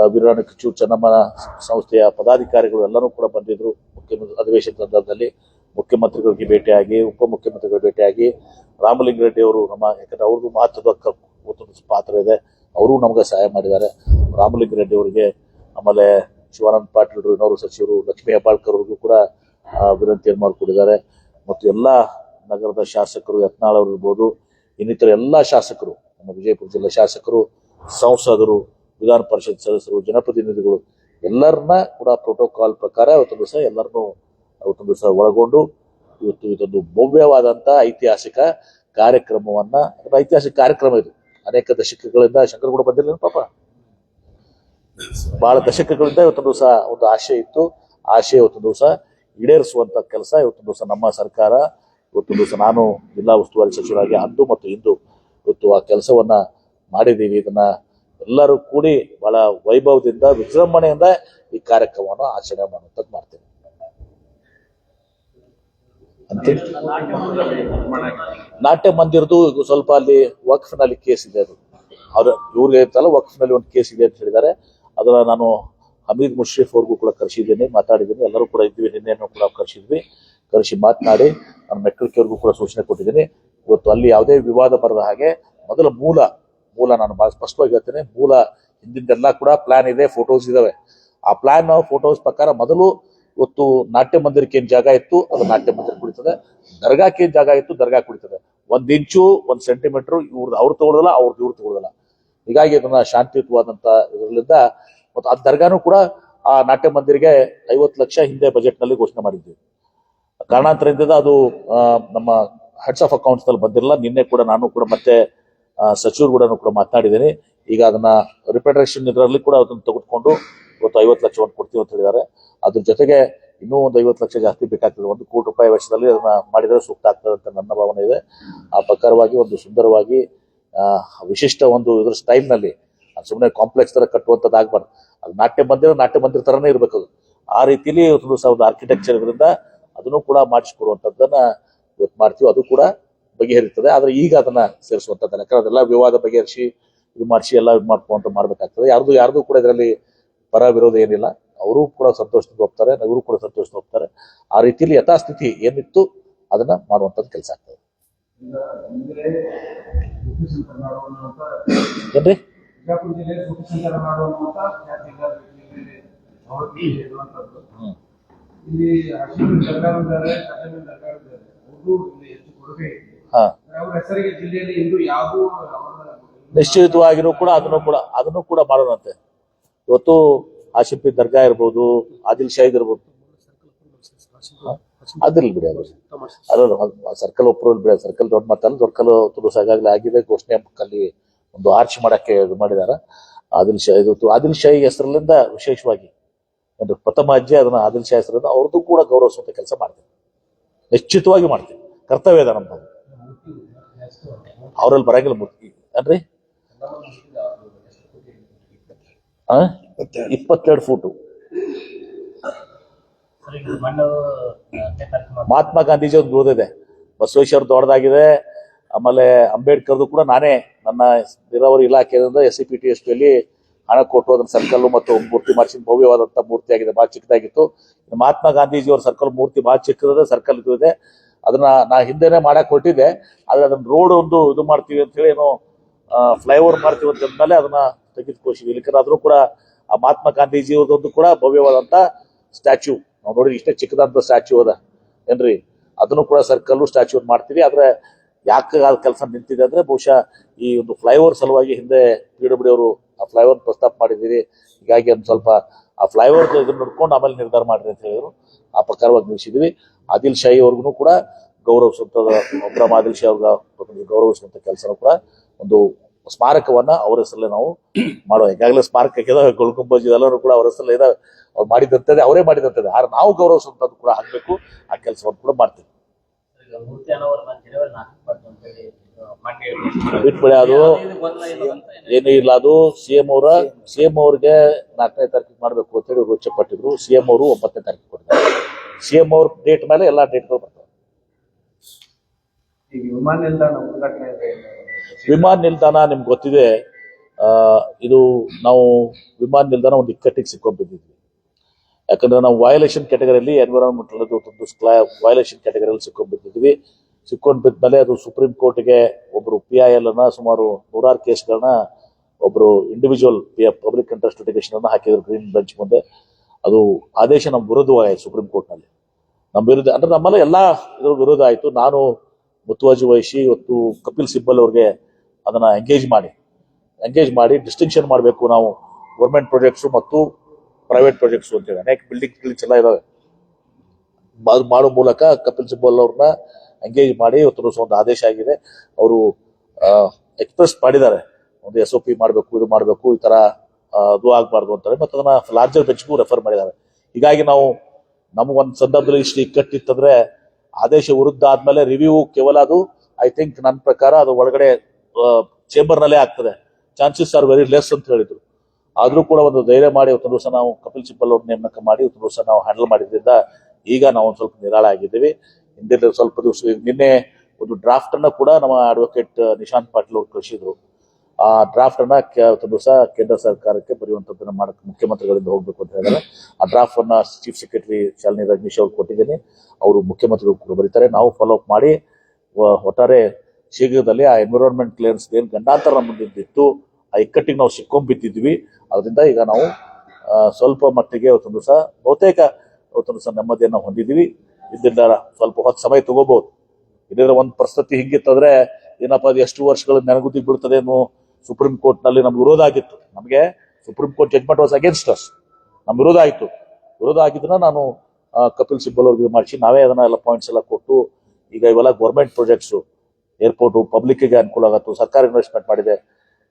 ಕಚೂ ಕಿಚ್ಚೂರು ಚೆನ್ನಮ್ಮನ ಸಂಸ್ಥೆಯ ಪದಾಧಿಕಾರಿಗಳು ಎಲ್ಲರೂ ಕೂಡ ಬಂದಿದ್ರು. ಮುಖ್ಯಮಂತ್ರಿ ಅಧಿವೇಶನ ಸಂದರ್ಭದಲ್ಲಿ ಮುಖ್ಯಮಂತ್ರಿಗಳಿಗೆ ಭೇಟಿಯಾಗಿ, ಉಪಮುಖ್ಯಮಂತ್ರಿಗಳ ಭೇಟಿಯಾಗಿ ರಾಮಲಿಂಗರೆಡ್ಡಿ ಅವರು ನಮ್ಮ, ಯಾಕಂದ್ರೆ ಅವ್ರಿಗೂ ಮಹತ್ವದ ಪಾತ್ರ ಇದೆ. ಅವರು ನಮಗೆ ಸಹಾಯ ಮಾಡಿದ್ದಾರೆ. ರಾಮಲಿಂಗರೆಡ್ಡಿ ಅವರಿಗೆ ಆಮೇಲೆ ಶಿವಾನಂದ ಪಾಟೀಲ್ ಇನ್ನೋರು ಸಚಿವರು, ಲಕ್ಷ್ಮೀ ಹೆಬ್ಬಾಳ್ಕರ್ ಅವ್ರಿಗೂ ಕೂಡ ವಿನಂತಿಯನ್ನು ಮಾಡಿಕೊಂಡಿದ್ದಾರೆ ಮತ್ತು ಎಲ್ಲ ನಗರದ ಶಾಸಕರು, ಯತ್ನಾಳ್ ಅವರು ಇರ್ಬೋದು, ಇನ್ನಿತರ ಎಲ್ಲ ಶಾಸಕರು, ನಮ್ಮ ವಿಜಯಪುರ ಜಿಲ್ಲೆ ಶಾಸಕರು, ಸಂಸದರು ವಿಧಾನ ಪರಿಷತ್ ಸದಸ್ಯರು, ಜನಪ್ರತಿನಿಧಿಗಳು ಎಲ್ಲರನ್ನ ಕೂಡ ಪ್ರೋಟೋಕಾಲ್ ಪ್ರಕಾರ ಇವತ್ತೊಂದು ದಿವಸ ಎಲ್ಲರನ್ನೂ ಅವತ್ತೊಂದು ದಿವಸ ಒಳಗೊಂಡು ಇವತ್ತು ಇದೊಂದು ಭವ್ಯವಾದಂಥ ಐತಿಹಾಸಿಕ ಕಾರ್ಯಕ್ರಮವನ್ನ ಐತಿಹಾಸಿಕ ಕಾರ್ಯಕ್ರಮ ಇದು. ಅನೇಕ ದಶಕಗಳಿಂದ ಶಂಕರ್ ಕೂಡ ಬಂದಿರಲಿಲ್ಲ ಪಾಪ. ಬಹಳ ದಶಕಗಳಿಂದ ಇವತ್ತೊಂದು ದಿವಸ ಒಂದು ಆಶೆ ಇತ್ತು. ಆಶೆ ಇವತ್ತೊಂದು ದಿವಸ ಈಡೇರಿಸುವಂತ ಕೆಲಸ ಇವತ್ತೊಂದು ದಿವಸ ನಮ್ಮ ಸರ್ಕಾರ, ಇವತ್ತೊಂದು ದಿವಸ ನಾನು ಜಿಲ್ಲಾ ಉಸ್ತುವಾರಿ ಸಚಿವರಾಗಿ, ಅಂದು ಮತ್ತು ಇಂದು ಇವತ್ತು ಆ ಕೆಲಸವನ್ನ ಮಾಡಿದ್ದೀವಿ. ಇದನ್ನ ಎಲ್ಲರೂ ಕೂಡಿ ಬಹಳ ವೈಭವದಿಂದ, ವಿಜೃಂಭಣೆಯಿಂದ ಈ ಕಾರ್ಯಕ್ರಮವನ್ನು ಆಚರಣೆ ಮಾಡುವಂಥದ್ದು ಮಾಡ್ತೇವೆ. ನಾಟ್ಯ ಮಂದಿರದು ಈಗ ಸ್ವಲ್ಪ ಅಲ್ಲಿ ವಕ್ಫ್ನಲ್ಲಿ ಕೇಸ್ ಇದೆ ಅದು. ಅವ್ರ ಇವ್ರಿಗೆ ಇರ್ತಲ್ಲ ವಕ್ಫ್ನಲ್ಲಿ ಒಂದು ಕೇಸ್ ಇದೆ ಅಂತ ಹೇಳಿದ್ದಾರೆ. ಅದನ್ನ ನಾನು ಹಮೀದ್ ಮುಶ್ರೀಫ್ ಅವ್ರಿಗೂ ಕೂಡ ಕರೆಸಿದ್ದೀನಿ, ಮಾತಾಡಿದ್ದೀನಿ. ಎಲ್ಲರೂ ಕೂಡ ಇದ್ವಿ ನಿನ್ನೆನೂ ಕೂಡ ಕರೆಸಿದ್ವಿ. ಕರೆಸಿ ಮಾತನಾಡಿ ನಾನು ಮೆಕ್ಕಳಿಕೆ ಕೂಡ ಸೂಚನೆ ಕೊಟ್ಟಿದ್ದೀನಿ. ಇವತ್ತು ಅಲ್ಲಿ ಯಾವುದೇ ವಿವಾದ ಬರದ ಹಾಗೆ ಮೊದಲ ಮೂಲ ಮೂಲ ನಾನು ಬಹಳ ಸ್ಪಷ್ಟವಾಗಿ ಹೇಳ್ತೇನೆ, ಮೂಲ ಹಿಂದಿಂದೆಲ್ಲ ಕೂಡ ಪ್ಲಾನ್ ಇದೆ ಫೋಟೋಸ್ ಇದಾವೆ. ಆ ಪ್ಲಾನ್ ಫೋಟೋಸ್ ಪ್ರಕಾರ ಮೊದಲು ಇವತ್ತು ನಾಟ್ಯ ಮಂದಿರಕ್ಕೆ ಏನ್ ಜಾಗ ಇತ್ತು, ಅದು ನಾಟ್ಯ ಮಂದಿರ ಕುಡಿತದೆ ದರ್ಗಾಕ್ಕೆ ಏನ್ ಜಾಗ ಇತ್ತು ದರ್ಗಾ ಕುಡಿತದೆ ಒಂದ್ ಇಂಚು ಒಂದ್ ಸೆಂಟಿಮೀಟರ್ ಇವ್ರದ್ದು ಅವ್ರು ತಗೊಳ್ಳೋದಲ್ಲ ಅವ್ರದ್ದು ಇವ್ರು ತಗೊಳ್ಳೋದಲ್ಲ ಹೀಗಾಗಿ ಅದನ್ನ ಶಾಂತಿಯುತವಾದಂತ ಇದರಿಂದ ಮತ್ತು ಆ ದರ್ಗಾನು ಕೂಡ ಆ ನಾಟ್ಯ ಮಂದಿರಿಗೆ ಐವತ್ತು ಲಕ್ಷ ಹಿಂದೆ ಬಜೆಟ್ನಲ್ಲಿ ಘೋಷಣೆ ಮಾಡಿದ್ವಿ. ಕಾರಣಾಂತರದಿಂದ ಅದು ನಮ್ಮ ಹೆಡ್ಸ್ ಆಫ್ ಅಕೌಂಟ್ಸ್ನಲ್ಲಿ ಬಂದಿರಲ್ಲ, ನಿನ್ನೆ ಕೂಡ ನಾನು ಕೂಡ ಮತ್ತೆ ಸಚಿವರು ಕೂಡ ಕೂಡ ಮಾತನಾಡಿದ್ದೀನಿ. ಈಗ ಅದನ್ನ ರಿಪೇಟ್ರೇಷನ್ ಇದರಲ್ಲಿ ಕೂಡ ಅದನ್ನ ತೆಗೆದುಕೊಂಡು ಇವತ್ತು ಐವತ್ತು ಲಕ್ಷವನ್ನು ಕೊಡ್ತೀವಿ ಅಂತ ಹೇಳಿದ್ದಾರೆ. ಅದ್ರ ಜೊತೆಗೆ ಇನ್ನೂ ಒಂದು ಐವತ್ತು ಲಕ್ಷ ಜಾಸ್ತಿ ಬೇಕಾಗ್ತದೆ. ಒಂದು ಕೋಟಿ ರೂಪಾಯಿ ವೆಚ್ಚದಲ್ಲಿ ಅದನ್ನ ಮಾಡಿದರೆ ಸೂಕ್ತ ಆಗ್ತದೆ ಅಂತ ನನ್ನ ಭಾವನೆ ಇದೆ. ಆ ಪ್ರಕಾರವಾಗಿ ಒಂದು ಸುಂದರವಾಗಿ ವಿಶಿಷ್ಟ ಒಂದು ಇದ್ರ ಸ್ಟೈಲ್ನಲ್ಲಿ ಸುಮ್ಮನೆ ಕಾಂಪ್ಲೆಕ್ಸ್ ತರ ಕಟ್ಟುವಂಥದ್ದು ಆಗ್ಬಾರ್ದು. ಅದು ನಾಟ್ಯ ಮಂದಿರ ನಾಟ್ಯ ಮಂದಿರ ತರನೇ ಇರಬೇಕು ಅದು. ಆ ರೀತಿಲಿ ಒಂದು ಆರ್ಕಿಟೆಕ್ಚರ್ ಇದರಿಂದ ಅದನ್ನು ಕೂಡ ಮಾಡಿಸ್ಕೊಡುವಂಥದ್ದನ್ನ ಇವತ್ತು ಮಾಡ್ತೀವಿ. ಅದು ಕೂಡ ಬಗೆಹರಿತದೆ ಆದರೆ ಈಗ ಅದನ್ನ ಸೇರಿಸುವಂಥದ್ದಲ್ಲ. ಯಾಕಂದ್ರೆ ಅದೆಲ್ಲ ವಿವಾದ ಬಗೆಹರಿಸಿ, ಇದು ಮಾಡಿಸಿ, ಎಲ್ಲ ಇದು ಮಾಡ್ಕೊಂತ ಮಾಡ್ಬೇಕಾಗ್ತದೆ. ಯಾರ್ದು ಯಾರ್ದು ಕೂಡ ಇದರಲ್ಲಿ ಪರ ವಿರೋಧ ಏನಿಲ್ಲ. ಅವರು ಕೂಡ ಸಂತೋಷದಿಂದ ಹೋಗ್ತಾರೆ ನಗರು ಕೂಡ ಸಂತೋಷದಿಂದ ಹೋಗ್ತಾರೆ ಆ ರೀತಿಯಲ್ಲಿ ಯಥಾಸ್ಥಿತಿ ಏನಿತ್ತು, ಅದನ್ನ ಮಾಡುವಂಥದ್ದು ಕೆಲಸ ಆಗ್ತದೆ. ಏನ್ರಿ. ಇಲ್ಲಿ ಹಾ. ಅವರ ಕೂಡ ಅದನ್ನು ಕೂಡ ಅದನ್ನು ಕೂಡ ಮಾಡೋಣಂತೆ. ಇವತ್ತು ಆಶಿಪಿ ದರ್ಗಾ ಇರ್ಬೋದು ಆದಿಲ್ ಶಾಹಿದ್ ಇರ್ಬೋದು. ಅದಿಲ್ಲ ಬಿಡಿ ಅದು. ಅದಲ್ಲ ಸರ್ಕಲ್ ಒಪ್ರೂವಲ್ ಬಿಡಿ ಸರ್ಕಲ್ ದೊಡ್ಡ ಮಾತಲ್ಲ ಸರ್ಕಲ್ ತುಳುಸ ಈಗಾಗಲೇ ಆಗಿದೆ ಘೋಷಣೆ ಅಲ್ಲಿ ಒಂದು ಆರ್ಚ್ ಮಾಡಕ್ಕೆ ಇದು ಮಾಡಿದಾರ. ಆದಿಲ್ ಶಾ ಇದು ಆದಿಲ್ ಶಾಹಿ ಹೆಸರಲ್ಲಿಂದ ವಿಶೇಷವಾಗಿ ಒಂದು ಪ್ರಥಮ ಅಜ್ಜೆ ಅದನ್ನ ಆದಿಲ್ ಶಾಹಿ ಹೆಸರಿಂದ ಅವ್ರದ್ದು ಕೂಡ ಗೌರವಿಸುವಂತ ಕೆಲಸ ಮಾಡ್ತೀವಿ ನಿಶ್ಚಿತವಾಗಿ ಮಾಡ್ತೀವಿ ಕರ್ತವ್ಯ ಇದೆ ನಮ್ದು ಅವರಲ್ಲಿ ಬರಂಗಿಲ್ಲ ಮೂರ್ತಿ ಅಲ್ರಿ? ಇಪ್ಪತ್ತೆರಡು ಫೂಟು. ಮಹಾತ್ಮ ಗಾಂಧೀಜಿ ಒಂದು ಉಳಿದಿದೆ ಬಸವೇಶ್ವರ ದೊಡ್ಡದಾಗಿದೆ. ಆಮೇಲೆ ಅಂಬೇಡ್ಕರ್ದು ಕೂಡ ನಾನೇ ನನ್ನ ನೀರಾವರಿ ಇಲಾಖೆಯಿಂದ S C P T S ಹಣ ಕೊಟ್ಟು ಅದನ್ನ ಸರ್ಕಲ್ ಮತ್ತು ಮೂರ್ತಿ ಮಾಡಿಸಿ ಭವ್ಯವಾದಂತ ಮೂರ್ತಿ ಆಗಿದೆ ಬಹಳ ಚಿಕ್ಕದಾಗಿತ್ತು. ಮಹಾತ್ಮ ಮಹಾತ್ಮ ಗಾಂಧೀಜಿಯವ್ರ ಸರ್ಕಲ್ ಮೂರ್ತಿ ಬಹಳ ಚಿಕ್ಕದಿದೆ ಸರ್ಕಲ್ ಇದು ಇದೆ. ಅದನ್ನ ನಾ ಹಿಂದೆನೆ ಮಾಡಕ್ ಹೊರಟಿದ್ದೆ. ಆದ್ರೆ ಅದನ್ನ ರೋಡ್ ಒಂದು ಇದು ಮಾಡ್ತೀವಿ ಅಂತ ಹೇಳಿ ಏನೋ ಫ್ಲೈಓವರ್ ಮಾಡ್ತೀವಿ ಅಂತ ಅಂದ್ಮೇಲೆ ಅದನ್ನ ತೆಗೆದುಕೋಶಿವಿ ಇಲ್ಲಿಕರ ಆದ್ರೂ ಕೂಡ ಆ ಮಹಾತ್ಮ ಗಾಂಧೀಜಿ ಒಂದು ಕೂಡ ಭವ್ಯವಾದಂತ ಸ್ಟ್ಯಾಚ್ಯೂ ನಾವು ನೋಡಿ ಇಷ್ಟೇ ಚಿಕ್ಕದಾದ ಸ್ಟ್ಯಾಚ್ಯೂ ಅದ. ಏನ್ರಿ? ಅದನ್ನು ಕೂಡ ಸರ್ಕಲ್ ಸ್ಟ್ಯಾಚ್ಯೂ ಮಾಡ್ತೀವಿ. ಆದ್ರೆ ಯಾಕೆ ಆ ಕೆಲಸ ನಿಂತಿದೆ ಅಂದ್ರೆ ಬಹುಶಃ ಈ ಒಂದು ಫ್ಲೈಓವರ್ ಸಲುವಾಗಿ ಹಿಂದೆ ಪಿ ಡಬ್ಲ್ಯೂ ಅವರು ಆ ಫ್ಲೈಓವರ್ ಪ್ರಸ್ತಾಪ ಮಾಡಿದ್ದೀರಿ. ಹೀಗಾಗಿ ಒಂದು ಸ್ವಲ್ಪ ಆ ಫ್ಲೈಓವರ್ ಇದನ್ನ ನೋಡ್ಕೊಂಡು ಆಮೇಲೆ ನಿರ್ಧಾರ ಮಾಡ್ರಿ ಅಂತ ಹೇಳಿದ್ರು. ಆ ಪ್ರಕಾರವಾಗಿ ನಿಲ್ಲಿಸಿದ್ವಿ ಆದಿಲ್ ಶಾಹಿ ಅವ್ರಿಗೂ ಕೂಡ ಗೌರವಿಸುವಂತ ಒಬ್ಬರ ಆದಿಲ್ ಶಾಹಿ ಅವ್ರಿಗೆ ಗೌರವಿಸುವಂತ ಕೆಲಸನೂ ಕೂಡ ಒಂದು ಸ್ಮಾರಕವನ್ನ ಅವರ ಹೆಸರಲ್ಲೇ ನಾವು ಮಾಡುವ. ಈಗಾಗಲೇ ಸ್ಮಾರಕ ಗೋಲ್ಕುಂಬಜ್ ಎಲ್ಲರೂ ಕೂಡ ಅವರ ಹೆಸರಲ್ಲೇ ಇದಾವೆ. ಅವ್ರು ಅವರೇ ಮಾಡಿದಂತದೆ ಆದ್ರೆ ನಾವು ಗೌರವಿಸುವಂತದ್ದು ಕೂಡ ಆಗಬೇಕು ಆ ಕೆಲಸವನ್ನು ಕೂಡ ಮಾಡ್ತೀವಿ. ಬಿಟ್ಬಿಡಿ ಅದು ಏನು? ಇಲ್ಲ ಅದು ಸಿ ಎಂ ಅವರ ಸಿ ಎಂ ಅವ್ರಿಗೆ ನಾಲ್ಕನೇ ತಾರೀಕಿಗೆ ಮಾಡಬೇಕು ಅಂತೇಳಿ ರೋಚ ಪಟ್ಟಿದ್ರು ಸಿ ಎಂ ಅವರು ಒಂಬತ್ತನೇ ತಾರೀಕು ಕೊಟ್ಟಿದ್ದಾರೆ. ಸಿ ಎಂ ಅವ್ರ ಡೇಟ್ ಮೇಲೆ ಎಲ್ಲಾ ಡೇಟ್ಗಳು ಬರ್ತವೆ. ವಿಮಾನ ನಿಲ್ದಾಣ ನಿಮ್ಗೆ ಗೊತ್ತಿದೆ ಇದು ನಾವು ವಿಮಾನ ನಿಲ್ದಾಣ ಒಂದು ಇಕ್ಕಟ್ಟಿಗೆ ಸಿಕ್ಕೊಂಡ್ಬಿದ್ದಿದ್ವಿ ಯಾಕಂದ್ರೆ ನಾವು ವಯೋಲೇಷನ್ ಕ್ಯಾಟಗರಿಯಲ್ಲಿ ಎನ್ವಿರಾನ್ಮೆಂಟಲ್ ಒಂದು ವಯಲೇಷನ್ ಕ್ಯಾಟಗರಿಯಲ್ಲಿ ಸಿಕ್ಕೊಂಡ್ಬಿಟ್ಟಿದ್ವಿ. ಸಿಕ್ಕೊಂಡು ಬಿದ್ದ ಮೇಲೆ ಅದು ಸುಪ್ರೀಂ ಕೋರ್ಟ್ಗೆ ಒಬ್ರು ಪಿ ಐ ಎಲ್ ಅನ್ನ ಸುಮಾರು ನೂರಾರು ಕೇಸ್ಗಳನ್ನ ಒಬ್ರು ಇಂಡಿವಿಜುವಲ್ ಪಬ್ಲಿಕ್ ಇಂಟ್ರೆಸ್ಟ್ ಲಿಟಿಗೇಷನ್ ಅನ್ನ ಹಾಕಿದ್ರು ಗ್ರೀನ್ ಬೆಂಚ್ ಮುಂದೆ. ಅದು ಆದೇಶ ನಮ್ಮ ವಿರುದ್ಧವಾಯಿತು ಸುಪ್ರೀಂ ಕೋರ್ಟ್ನಲ್ಲಿ. ನಮ್ಮ ವಿರುದ್ಧ, ಅಂದ್ರೆ ನಮ್ಮಲ್ಲ ಎಲ್ಲಾ ಇದ್ರ ವಿರೋಧ ಆಯಿತು. ನಾನು ಮುತ್ವಾಜಿ ವಹಿಸಿ ಇವತ್ತು ಕಪಿಲ್ ಸಿಬ್ಬಲ್ ಅವ್ರಿಗೆ ಅದನ್ನ ಎಂಗೇಜ್ ಮಾಡಿ ಎಂಗೇಜ್ ಮಾಡಿ ಡಿಸ್ಟಿಂಕ್ಷನ್ ಮಾಡಬೇಕು ನಾವು. ಗೌರ್ಮೆಂಟ್ ಪ್ರಾಜೆಕ್ಟ್ಸ್ ಮತ್ತು ಪ್ರೈವೇಟ್ ಪ್ರಾಜೆಕ್ಟ್ಸ್ ಅಂತೇಳಿ ಅನೇಕ ಬಿಲ್ಡಿಂಗ್ ಬಿಲ್ಡಿಂಗ್ಸ್ ಎಲ್ಲ ಇದಾವೆ. ಮಾಡೋ ಮೂಲಕ ಕಪಿಲ್ ಸಿಬ್ಬಲ್ ಅವ್ರನ್ನ ಎಂಗೇಜ್ ಮಾಡಿ ಇವತ್ತು ಒಂದು ಆದೇಶ ಆಗಿದೆ. ಅವರು ಎಕ್ಸ್ಪ್ರೆಸ್ ಮಾಡಿದ್ದಾರೆ. ಒಂದು ಎಸ್ ಒ ಪಿ ಮಾಡಬೇಕು ಇದು ಮಾಡಬೇಕು ಈ ಆ, ಅದು ಆಗಬಾರ್ದು ಅಂತಾರೆ. ಮತ್ತೆ ಅದನ್ನ ಲಾರ್ಜರ್ ಬೆಂಚ್ಗೂ ರೆಫರ್ ಮಾಡಿದ್ದಾರೆ. ಹೀಗಾಗಿ ನಾವು ನಮಗೊಂದು ಸಂದರ್ಭದಲ್ಲಿ ಇಷ್ಟು ಇಕ್ಕಟ್ಟಿತ್ತಂದ್ರೆ ಆದೇಶ ವಿರುದ್ಧ ಆದ್ಮೇಲೆ ರಿವ್ಯೂ ಕೇವಲ ಅದು ಐ ಥಿಂಕ್ ನನ್ನ ಪ್ರಕಾರ ಅದು ಒಳಗಡೆ ಚೇಂಬರ್ ನಲ್ಲೇ ಆಗ್ತದೆ. ಚಾನ್ಸಸ್ ಆರ್ ವೆರಿ ಲೆಸ್ ಅಂತ ಹೇಳಿದ್ರು. ಆದರೂ ಕೂಡ ಒಂದು ಧೈರ್ಯ ಮಾಡಿ ಒಂದು ದಿವಸ ನಾವು ಕಪಿಲ್ ಸಿಬ್ಬಲ್ ಅವ್ರ ನೇಮಕ ಮಾಡಿ ಒಂದು ದಿವಸ ನಾವು ಹ್ಯಾಂಡಲ್ ಮಾಡಿದ್ರಿಂದ ಈಗ ನಾವು ಒಂದು ಸ್ವಲ್ಪ ನಿರಾಳ ಆಗಿದ್ದೀವಿ. ಹಿಂದಿನ ಸ್ವಲ್ಪ ದಿವಸ ನಿನ್ನೆ ಒಂದು ಡ್ರಾಫ್ಟ್ ಅನ್ನ ಕೂಡ ನಮ್ಮ ಅಡ್ವೊಕೇಟ್ ನಿಶಾಂತ್ ಪಾಟೀಲ್ ಅವರು ಕಳಿಸಿದ್ರು. ಆ ಡ್ರಾಫ್ಟ್ ಅನ್ನ ದಿವಸ ಕೇಂದ್ರ ಸರ್ಕಾರಕ್ಕೆ ಬರೆಯುವಂತದ್ದನ್ನ ಮಾಡಕ್ ಮುಖ್ಯಮಂತ್ರಿಗಳಿಂದ ಹೋಗ್ಬೇಕು ಅಂತ ಹೇಳಿದ್ರೆ ಆ ಡ್ರಾಫ್ಟ್ ಅನ್ನ ಚೀಫ್ ಸೆಕ್ರೆಟರಿ ಶಾಲಿನಿ ರಜನೀಶ್ ಅವರು ಕೊಟ್ಟಿದ್ದೀನಿ. ಅವರು ಮುಖ್ಯಮಂತ್ರಿಗಳು ಕೂಡ ಬರೀತಾರೆ. ನಾವು ಫಾಲೋ ಅಪ್ ಮಾಡಿ ಒಟ್ಟಾರೆ ಶೀಘ್ರದಲ್ಲಿ ಆ ಎನ್ವಿರಾನ್ಮೆಂಟ್ ಕ್ಲಿಯರೆನ್ಸ್ ಏನು ಗಂಡಾಂತರ ಮುಂದಿದ್ದಿತ್ತು, ಆ ಇಕ್ಕಟ್ಟಿಗೆ ನಾವು ಸಿಕ್ಕೊಂಬಿದ್ದಿದ್ವಿ ಅದರಿಂದ ಈಗ ನಾವು ಸ್ವಲ್ಪ ಮಟ್ಟಿಗೆ ಅವತ್ತೊಂದು ದಿವಸ ಬಹುತೇಕ ಅವತ್ತೊಂದು ದಿವಸ ನೆಮ್ಮದಿಯನ್ನು ಹೊಂದಿದ್ದೀವಿ. ಇದರಿಂದ ಸ್ವಲ್ಪ ಹೊತ್ತು ಸಮಯ ತಗೋಬಹುದು ಇದರ ಒಂದು ಪರಿಸ್ಥಿತಿ ಹಿಂಗಿತ್ತಂದ್ರೆ ಏನಪ್ಪ, ಅದು ಎಷ್ಟು ವರ್ಷಗಳ ನೆನಗುದಿ ಬಿಡ್ತದೆ ಏನು ಸುಪ್ರೀಂ ಕೋರ್ಟ್ನಲ್ಲಿ ನಮ್ಗೆ ವಿರೋಧ ಆಗಿತ್ತು. ನಮಗೆ supreme court judgement was against us ನಮ್ ವಿರೋಧ ಆಯ್ತು. ವಿರೋಧ ಆಗಿದ್ದನ್ನ ನಾನು ಕಪಿಲ್ ಸಿಬ್ಬಲ್ ಅವ್ರಿಗೆ ಮಾಡಿಸಿ, ನಾವೇ ಅದನ್ನ ಎಲ್ಲ ಪಾಯಿಂಟ್ಸ್ ಎಲ್ಲ ಕೊಟ್ಟು, ಈಗ ಇವೆಲ್ಲ ಗೌರ್ಮೆಂಟ್ ಪ್ರಾಜೆಕ್ಟ್ಸ್ ಏರ್ಪೋರ್ಟ್ ಪಬ್ಲಿಕ್ಗೆ ಅನುಕೂಲ ಆಗತ್ತು, ಸರ್ಕಾರ ಇನ್ವೆಸ್ಟ್ಮೆಂಟ್ ಮಾಡಿದೆ,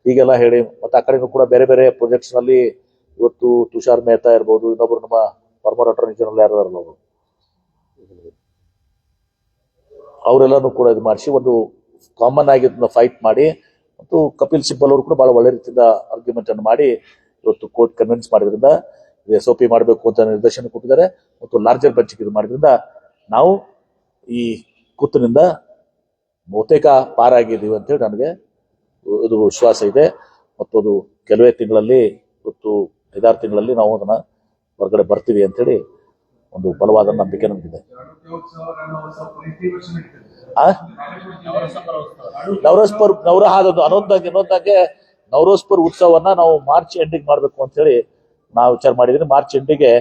ಹೀಗೆಲ್ಲ ಹೇಳಿ, ಮತ್ತೆ ಆ ಕಡೆನೂ ಕೂಡ ಬೇರೆ ಬೇರೆ ಪ್ರಾಜೆಕ್ಟ್ಸ್ನಲ್ಲಿ ಇವತ್ತು ತುಷಾರ್ ಮೆಹ್ತಾ ಇರ್ಬೋದು, ಇನ್ನೊಬ್ರು ನಮ್ಮ ಫಾರ್ಮರ್ ಅಟಾರ್ನಿ ಜನರಲ್ ಯಾರು ಇದಾರಲ್ಲ ಅವರು ಅವರೆಲ್ಲರೂ ಕೂಡ ಇದು ಮಾಡಿಸಿ ಒಂದು ಕಾಮನ್ ಆಗಿ ಫೈಟ್ ಮಾಡಿ ಮತ್ತು ಕಪಿಲ್ ಸಿಬ್ಬಲ್ ಅವರು ಕೂಡ ಬಹಳ ಒಳ್ಳೆ ರೀತಿಯಿಂದ ಆರ್ಗ್ಯುಮೆಂಟ್ ಅನ್ನು ಮಾಡಿ ಇವತ್ತು ಕೋರ್ಟ್ ಕನ್ವಿನ್ಸ್ ಮಾಡಿದ್ರಿಂದ ಎಸ್ ಒ ಪಿ ಮಾಡಬೇಕು ಅಂತ ನಿರ್ದೇಶನ ಕೊಟ್ಟಿದ್ದಾರೆ ಮತ್ತು ಲಾರ್ಜರ್ ಬೆಂಚ್ ಇದು ಮಾಡಿದ್ರಿಂದ ನಾವು ಈ ಕೂತಿನಿಂದ ಬಹುತೇಕ ಪಾರಾಗಿದ್ದೀವಿ ಅಂತೇಳಿ ನನಗೆ ಇದು ವಿಶ್ವಾಸ ಇದೆ. ಮತ್ತು ಅದು ಕೆಲವೇ ತಿಂಗಳಲ್ಲಿ, ಇವತ್ತು ಐದಾರು ತಿಂಗಳಲ್ಲಿ ನಾವು ಅದನ್ನ ಹೊರಗಡೆ ಬರ್ತೀವಿ ಅಂತೇಳಿ ಒಂದು ಬಲವಾದ ನಂಬಿಕೆ ನಮಗಿದೆ. ನವರೋಸ್ ಪರ್ ನವರಹ ಅನ್ನೊಂದಾಗಿ ಇನ್ನೊಂದಾಗೆ ನವರೋಸ್ಪುರ್ ಉತ್ಸವನ್ನ ನಾವು ಮಾರ್ಚ್ ಎಂಡಿಗೆ ಮಾಡಬೇಕು ಅಂತ ಹೇಳಿ ನಾವು ವಿಚಾರ ಮಾಡಿದ್ರೆ ಮಾರ್ಚ್ ಎಂಡಿಗೆ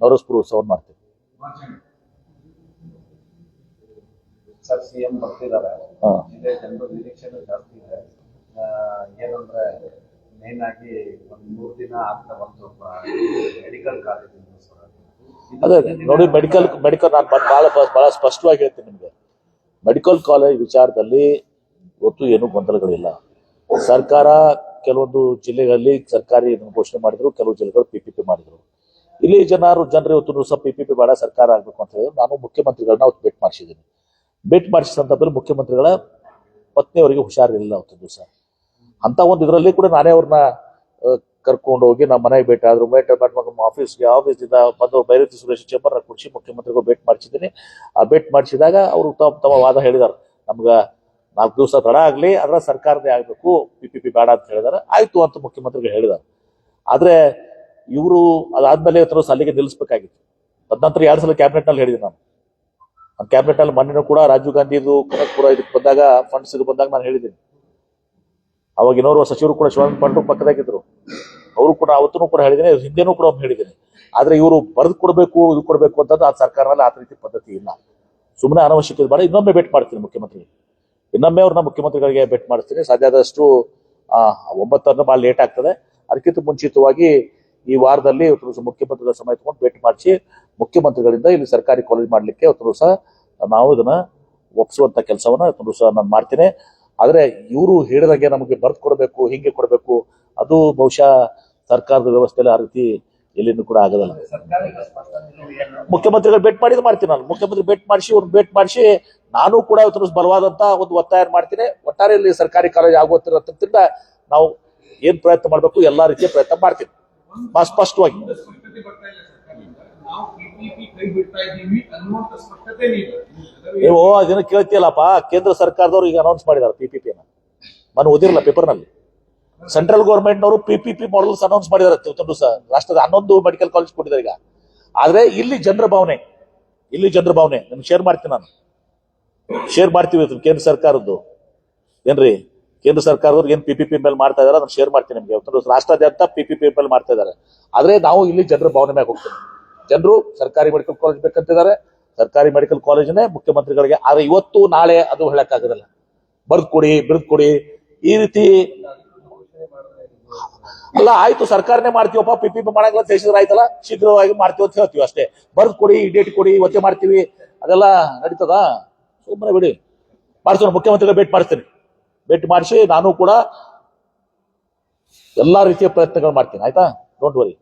ನವರೋಸ್ಪುರ್ ಉತ್ಸವ ಮಾಡ್ತೀವಿ. ಏನಂದ್ರೆ ಮೇನ್ ಆಗಿ ಒಂದ್ ಮೂರ್ ದಿನ ಆಗ್ತಾ ಬಂತು. ಮೆಡಿಕಲ್ ಕಾಲೇಜ್ ಅದೇ. ನೋಡಿ ಮೆಡಿಕಲ್ ಮೆಡಿಕಲ್ ನಾನು ಬಹಳ ಬಹಳ ಸ್ಪಷ್ಟವಾಗಿ ಹೇಳ್ತೀನಿ ನಿಮಗೆ. ಮೆಡಿಕಲ್ ಕಾಲೇಜ್ ವಿಚಾರದಲ್ಲಿ ಇವತ್ತು ಏನು ಗೊಂದಲಗಳಿಲ್ಲ. ಸರ್ಕಾರ ಕೆಲವೊಂದು ಜಿಲ್ಲೆಗಳಲ್ಲಿ ಸರ್ಕಾರಿ ಘೋಷಣೆ ಮಾಡಿದ್ರು, ಕೆಲವು ಜಿಲ್ಲೆಗಳು ಪಿ ಪಿ ಪಿ ಮಾಡಿದ್ರು. ಇಲ್ಲಿ ಜನರು ಜನರು ಇವತ್ತು ಸಹ ಪಿ ಪಿ ಪಿ ಬೇಡ, ಸರ್ಕಾರ ಆಗ್ಬೇಕು ಅಂತ ಹೇಳಿದ್ರು ನಾನು ಮುಖ್ಯಮಂತ್ರಿಗಳನ್ನ ಅವತ್ತು ಭೇಟಿ ಮಾಡಿಸಿದ್ದೀನಿ. ಭೇಟಿ ಮಾಡಿಸಿದ ಸಂದರ್ಭದಲ್ಲಿ ಮುಖ್ಯಮಂತ್ರಿಗಳ ಪತ್ನಿಯವರಿಗೆ ಹುಷಾರಿರಲಿಲ್ಲ ಅವತ್ತು ದಿವಸ. ಅಂತ ಒಂದು ಇದರಲ್ಲಿ ಕೂಡ ನಾನೇ ಅವ್ರನ್ನ ಕರ್ಕೊಂಡು ಹೋಗಿ ನಮ್ಮ ಮನೆಗೆ ಭೇಟಿ ಆದ್ರು. ಭೇಟಿ ಮಾಡಿ ಆಫೀಸ್ಗೆ ಆಫೀಸಿಂದ ಬಂದು ಬೈರತಿ ಸುರೇಶ್ ಚೇಂಬರ್ ಕುಡಿಸಿ ಮುಖ್ಯಮಂತ್ರಿಗಳು ಭೇಟಿ ಮಾಡಿಸಿದ್ದೀನಿ. ಆ ಭೇಟಿ ಮಾಡಿಸಿದಾಗ ಅವರು ತಮ್ಮ ತಮ್ಮ ವಾದ ಹೇಳಿದಾರೆ. ನಮ್ಗೆ ನಾಲ್ಕು ದಿವಸ ತಡ ಆಗಲಿ, ಅದರ ಸರ್ಕಾರದೇ ಆಗಬೇಕು ಪಿ ಪಿ ಪಿ ಬೇಡ ಅಂತ ಹೇಳಿದಾರೆ. ಆಯ್ತು ಅಂತ ಮುಖ್ಯಮಂತ್ರಿಗಳು ಹೇಳಿದಾರೆ. ಆದ್ರೆ ಇವರು ಅದಾದ್ಮೇಲೆ ಇವತ್ತು ಸಲ್ಲಿಗೆ ನಿಲ್ಲಿಸ್ಬೇಕಾಗಿತ್ತು. ತದನಂತರ ಎರಡು ಸಲ ಕ್ಯಾಬಿನೆಟ್ನಲ್ಲಿ ಹೇಳಿದ್ದೀನಿ ನಾನು. ಕ್ಯಾಬಿನೆಟ್ನಲ್ಲಿ ಮೊನ್ನೆ ಕೂಡ ರಾಜೀವ್ ಗಾಂಧಿದು ಕನಕಪುರ ಇದಕ್ಕೆ ಬಂದಾಗ ಫಂಡ್ಸ್ ಇದು ಬಂದಾಗ ನಾನು ಹೇಳಿದ್ದೀನಿ. ಅವಾಗ ಇನ್ನೋರ್ವ ಸಚಿವರು ಕೂಡ ಶಿವಾನಂದ ಪಾಂಡ್ರು ಪಕ್ಕದಾಗಿದ್ರು. ಅವರು ಕೂಡ ಅವತ್ತೂ ಕೂಡ ಹೇಳಿದ್ದೇನೆ ಹಿಂದೆನೂ ಕೂಡ ಹೇಳಿದ್ದೀನಿ. ಆದ್ರೆ ಇವರು ಬರೆದು ಕೊಡಬೇಕು ಇದು ಕೊಡಬೇಕು ಅಂತಂದ್ರೆ ಆ ಸರ್ಕಾರದಲ್ಲಿ ಆ ರೀತಿ ಪದ್ಧತಿ ಇಲ್ಲ. ಸುಮ್ಮನೆ ಅನವಶ್ಯಕ ಬೇಡ ಇನ್ನೊಮ್ಮೆ ಭೇಟಿ ಮಾಡ್ತೀನಿ ಮುಖ್ಯಮಂತ್ರಿ ಇನ್ನೊಮ್ಮೆ ಅವ್ರನ್ನ ಮುಖ್ಯಮಂತ್ರಿಗಳಿಗೆ ಭೇಟಿ ಮಾಡಿಸ್ತೀನಿ ಸಾಧ್ಯ ಆದಷ್ಟು ಆ, ಒಂಬತ್ತನ್ನು ಭಾಳ ಲೇಟ್ ಆಗ್ತದೆ. ಅದಕ್ಕಿಂತ ಮುಂಚಿತವಾಗಿ ಈ ವಾರದಲ್ಲಿ ಇವತ್ತು ಮುಖ್ಯಮಂತ್ರಿಗಳ ಸಮಯ ತಗೊಂಡು ಭೇಟಿ ಮಾಡಿಸಿ ಮುಖ್ಯಮಂತ್ರಿಗಳಿಂದ ಇಲ್ಲಿ ಸರ್ಕಾರಿ ಕಾಲೇಜ್ ಮಾಡಲಿಕ್ಕೆ ಇವತ್ತು ಸಹ ನಾವು ಇದನ್ನ ಒಪ್ಪಿಸುವಂತ ಕೆಲಸವನ್ನ ಇವತ್ತು ಸಹ ನಾನು ಮಾಡ್ತೀನಿ. ಆದ್ರೆ ಇವರು ಹೇಳಿದಾಗೆ ನಮಗೆ ಬರ್ತ್ ಕೊಡಬೇಕು, ಹಿಂಗೆ ಕೊಡಬೇಕು, ಅದು ಬಹುಶಃ ಸರ್ಕಾರದ ವ್ಯವಸ್ಥೆಯಲ್ಲಿ ಆ ರೀತಿ ಎಲ್ಲಿನೂ ಕೂಡ ಆಗದಲ್ಲ ಮುಖ್ಯಮಂತ್ರಿಗಳು ಭೇಟಿ ಮಾಡಿದ್ ಮಾಡ್ತೀನಿ ನಾನು. ಮುಖ್ಯಮಂತ್ರಿ ಭೇಟಿ ಮಾಡಿಸಿ ಅವ್ರು ಭೇಟಿ ಮಾಡಿಸಿ, ನಾನು ಕೂಡ ಇವತ್ತು ಬಲವಾದಂತ ಒಂದು ಒತ್ತಾಯ ಮಾಡ್ತೀನಿ. ಒಟ್ಟಾರೆ ಇಲ್ಲಿ ಸರ್ಕಾರಿ ಕಾಲೇಜ್ ಆಗುತ್ತಿರೋದ್ರಿಂದ ನಾವು ಏನ್ ಪ್ರಯತ್ನ ಮಾಡಬೇಕು, ಎಲ್ಲಾ ರೀತಿಯ ಪ್ರಯತ್ನ ಮಾಡ್ತೀನಿ ಸ್ಪಷ್ಟವಾಗಿ ಒಂದು ಸ್ಪಷ್ಟತೆ ಬರ್ತಾ ಇಲ್ಲ ಸರ್ಕಾರದಿಂದ ನಾವು ಪಿಪಿಪಿ ಕೈ ನೀವು ಅದನ್ನ ಕೇಳ್ತಿಯಲ್ಲಪ್ಪ ಕೇಂದ್ರ ಸರ್ಕಾರದವ್ರು ಈಗ ಅನೌನ್ಸ್ ಮಾಡಿದ್ದಾರೆ ಪಿಪಿಪಿ ನಾನು ಓದಿರಲ್ಲ ಪೇಪರ್ನಲ್ಲಿ ಸೆಂಟ್ರಲ್ ಗೌರ್ಮೆಂಟ್ನವರು ಪಿಪಿಪಿ ಮಾಡಲ್ಸ್ ಅನೌನ್ಸ್ ಮಾಡಿದಾರೆ ರಾಷ್ಟ್ರದ ಹನ್ನೊಂದು ಮೆಡಿಕಲ್ ಕಾಲೇಜ್ ಕೊಟ್ಟಿದ್ದಾರೆ ಈಗ ಆದ್ರೆ ಇಲ್ಲಿ ಜನರ ಭಾವನೆ ಇಲ್ಲಿ ಜನರ ಭಾವನೆ ನಿಮ್ಗೆ ಶೇರ್ ಮಾಡ್ತೀನಿ ನಾನು ಶೇರ್ ಮಾಡ್ತೀವಿ ಕೇಂದ್ರ ಸರ್ಕಾರದ್ದು ಏನ್ರಿ ಕೇಂದ್ರ ಸರ್ಕಾರದವ್ರು ಏನ್ ಪಿ ಪಿ ಪಿ ಮೇಲೆ ಮಾಡ್ತಾ ಇದಾರೆ ಅದನ್ನ ಶೇರ್ ಮಾಡ್ತೀನಿ ನಿಮ್ಗೆ ರಾಷ್ಟ್ರಾದ್ಯಂತ ಪಿ ಪಿ ಪಿ ಮೇಲೆ ಮಾಡ್ತಾ ಇದಾರೆ ಆದ್ರೆ ನಾವು ಇಲ್ಲಿ ಜನರ ಭಾವನೆ ಮ್ಯಾಗ ಹೋಗ್ತೀವಿ ಜನರು ಸರ್ಕಾರಿ ಮೆಡಿಕಲ್ ಕಾಲೇಜ್ ಬೇಕಂತಿದ್ದಾರೆ. ಸರ್ಕಾರಿ ಮೆಡಿಕಲ್ ಕಾಲೇಜನ್ನೇ ಮುಖ್ಯಮಂತ್ರಿಗಳಿಗೆ, ಆದ್ರೆ ಇವತ್ತು, ನಾಳೆ ಅದು ಹೇಳಕ್ಕಾಗೋದಿಲ್ಲ. ಬರ್ದ್ ಕೊಡಿ, ಬಿರ್ದ್ ಕೊಡಿ. ಈ ರೀತಿ ಅಲ್ಲ, ಆಯ್ತು, ಸರ್ಕಾರನೇ ಮಾಡ್ತೀವಪ್ಪ ಪಿ ಪಿ ಪಿ ಮಾಡಂಗಿಲ್ಲ ದೇಶದ ಆಯ್ತಲ್ಲ, ಶೀಘ್ರವಾಗಿ ಮಾಡ್ತೀವಿ ಅಂತ ಹೇಳ್ತೀವಿ ಅಷ್ಟೇ. ಬರ್ದ್ ಕೊಡಿ ಡೇಟ್ ಕೊಡಿ, ಒತ್ತೆ ಮಾಡ್ತೀವಿ. ಅದೆಲ್ಲ ನಡೀತದ? ಸುಮ್ಮನೆ ಬಿಡಿ. ಮಾಡ್ತೀನಿ ಮುಖ್ಯಮಂತ್ರಿಗಳ ಭೇಟಿ ಮಾಡಿಸ್ತೀನಿ. ಭೇಟಿ ಮಾಡಿಸಿ, ನಾನು ಕೂಡ ಎಲ್ಲಾ ರೀತಿಯ ಪ್ರಯತ್ನಗಳು ಮಾಡ್ತೀನಿ. ಆಯ್ತಾ? ಡೋಂಟ್ ವರಿ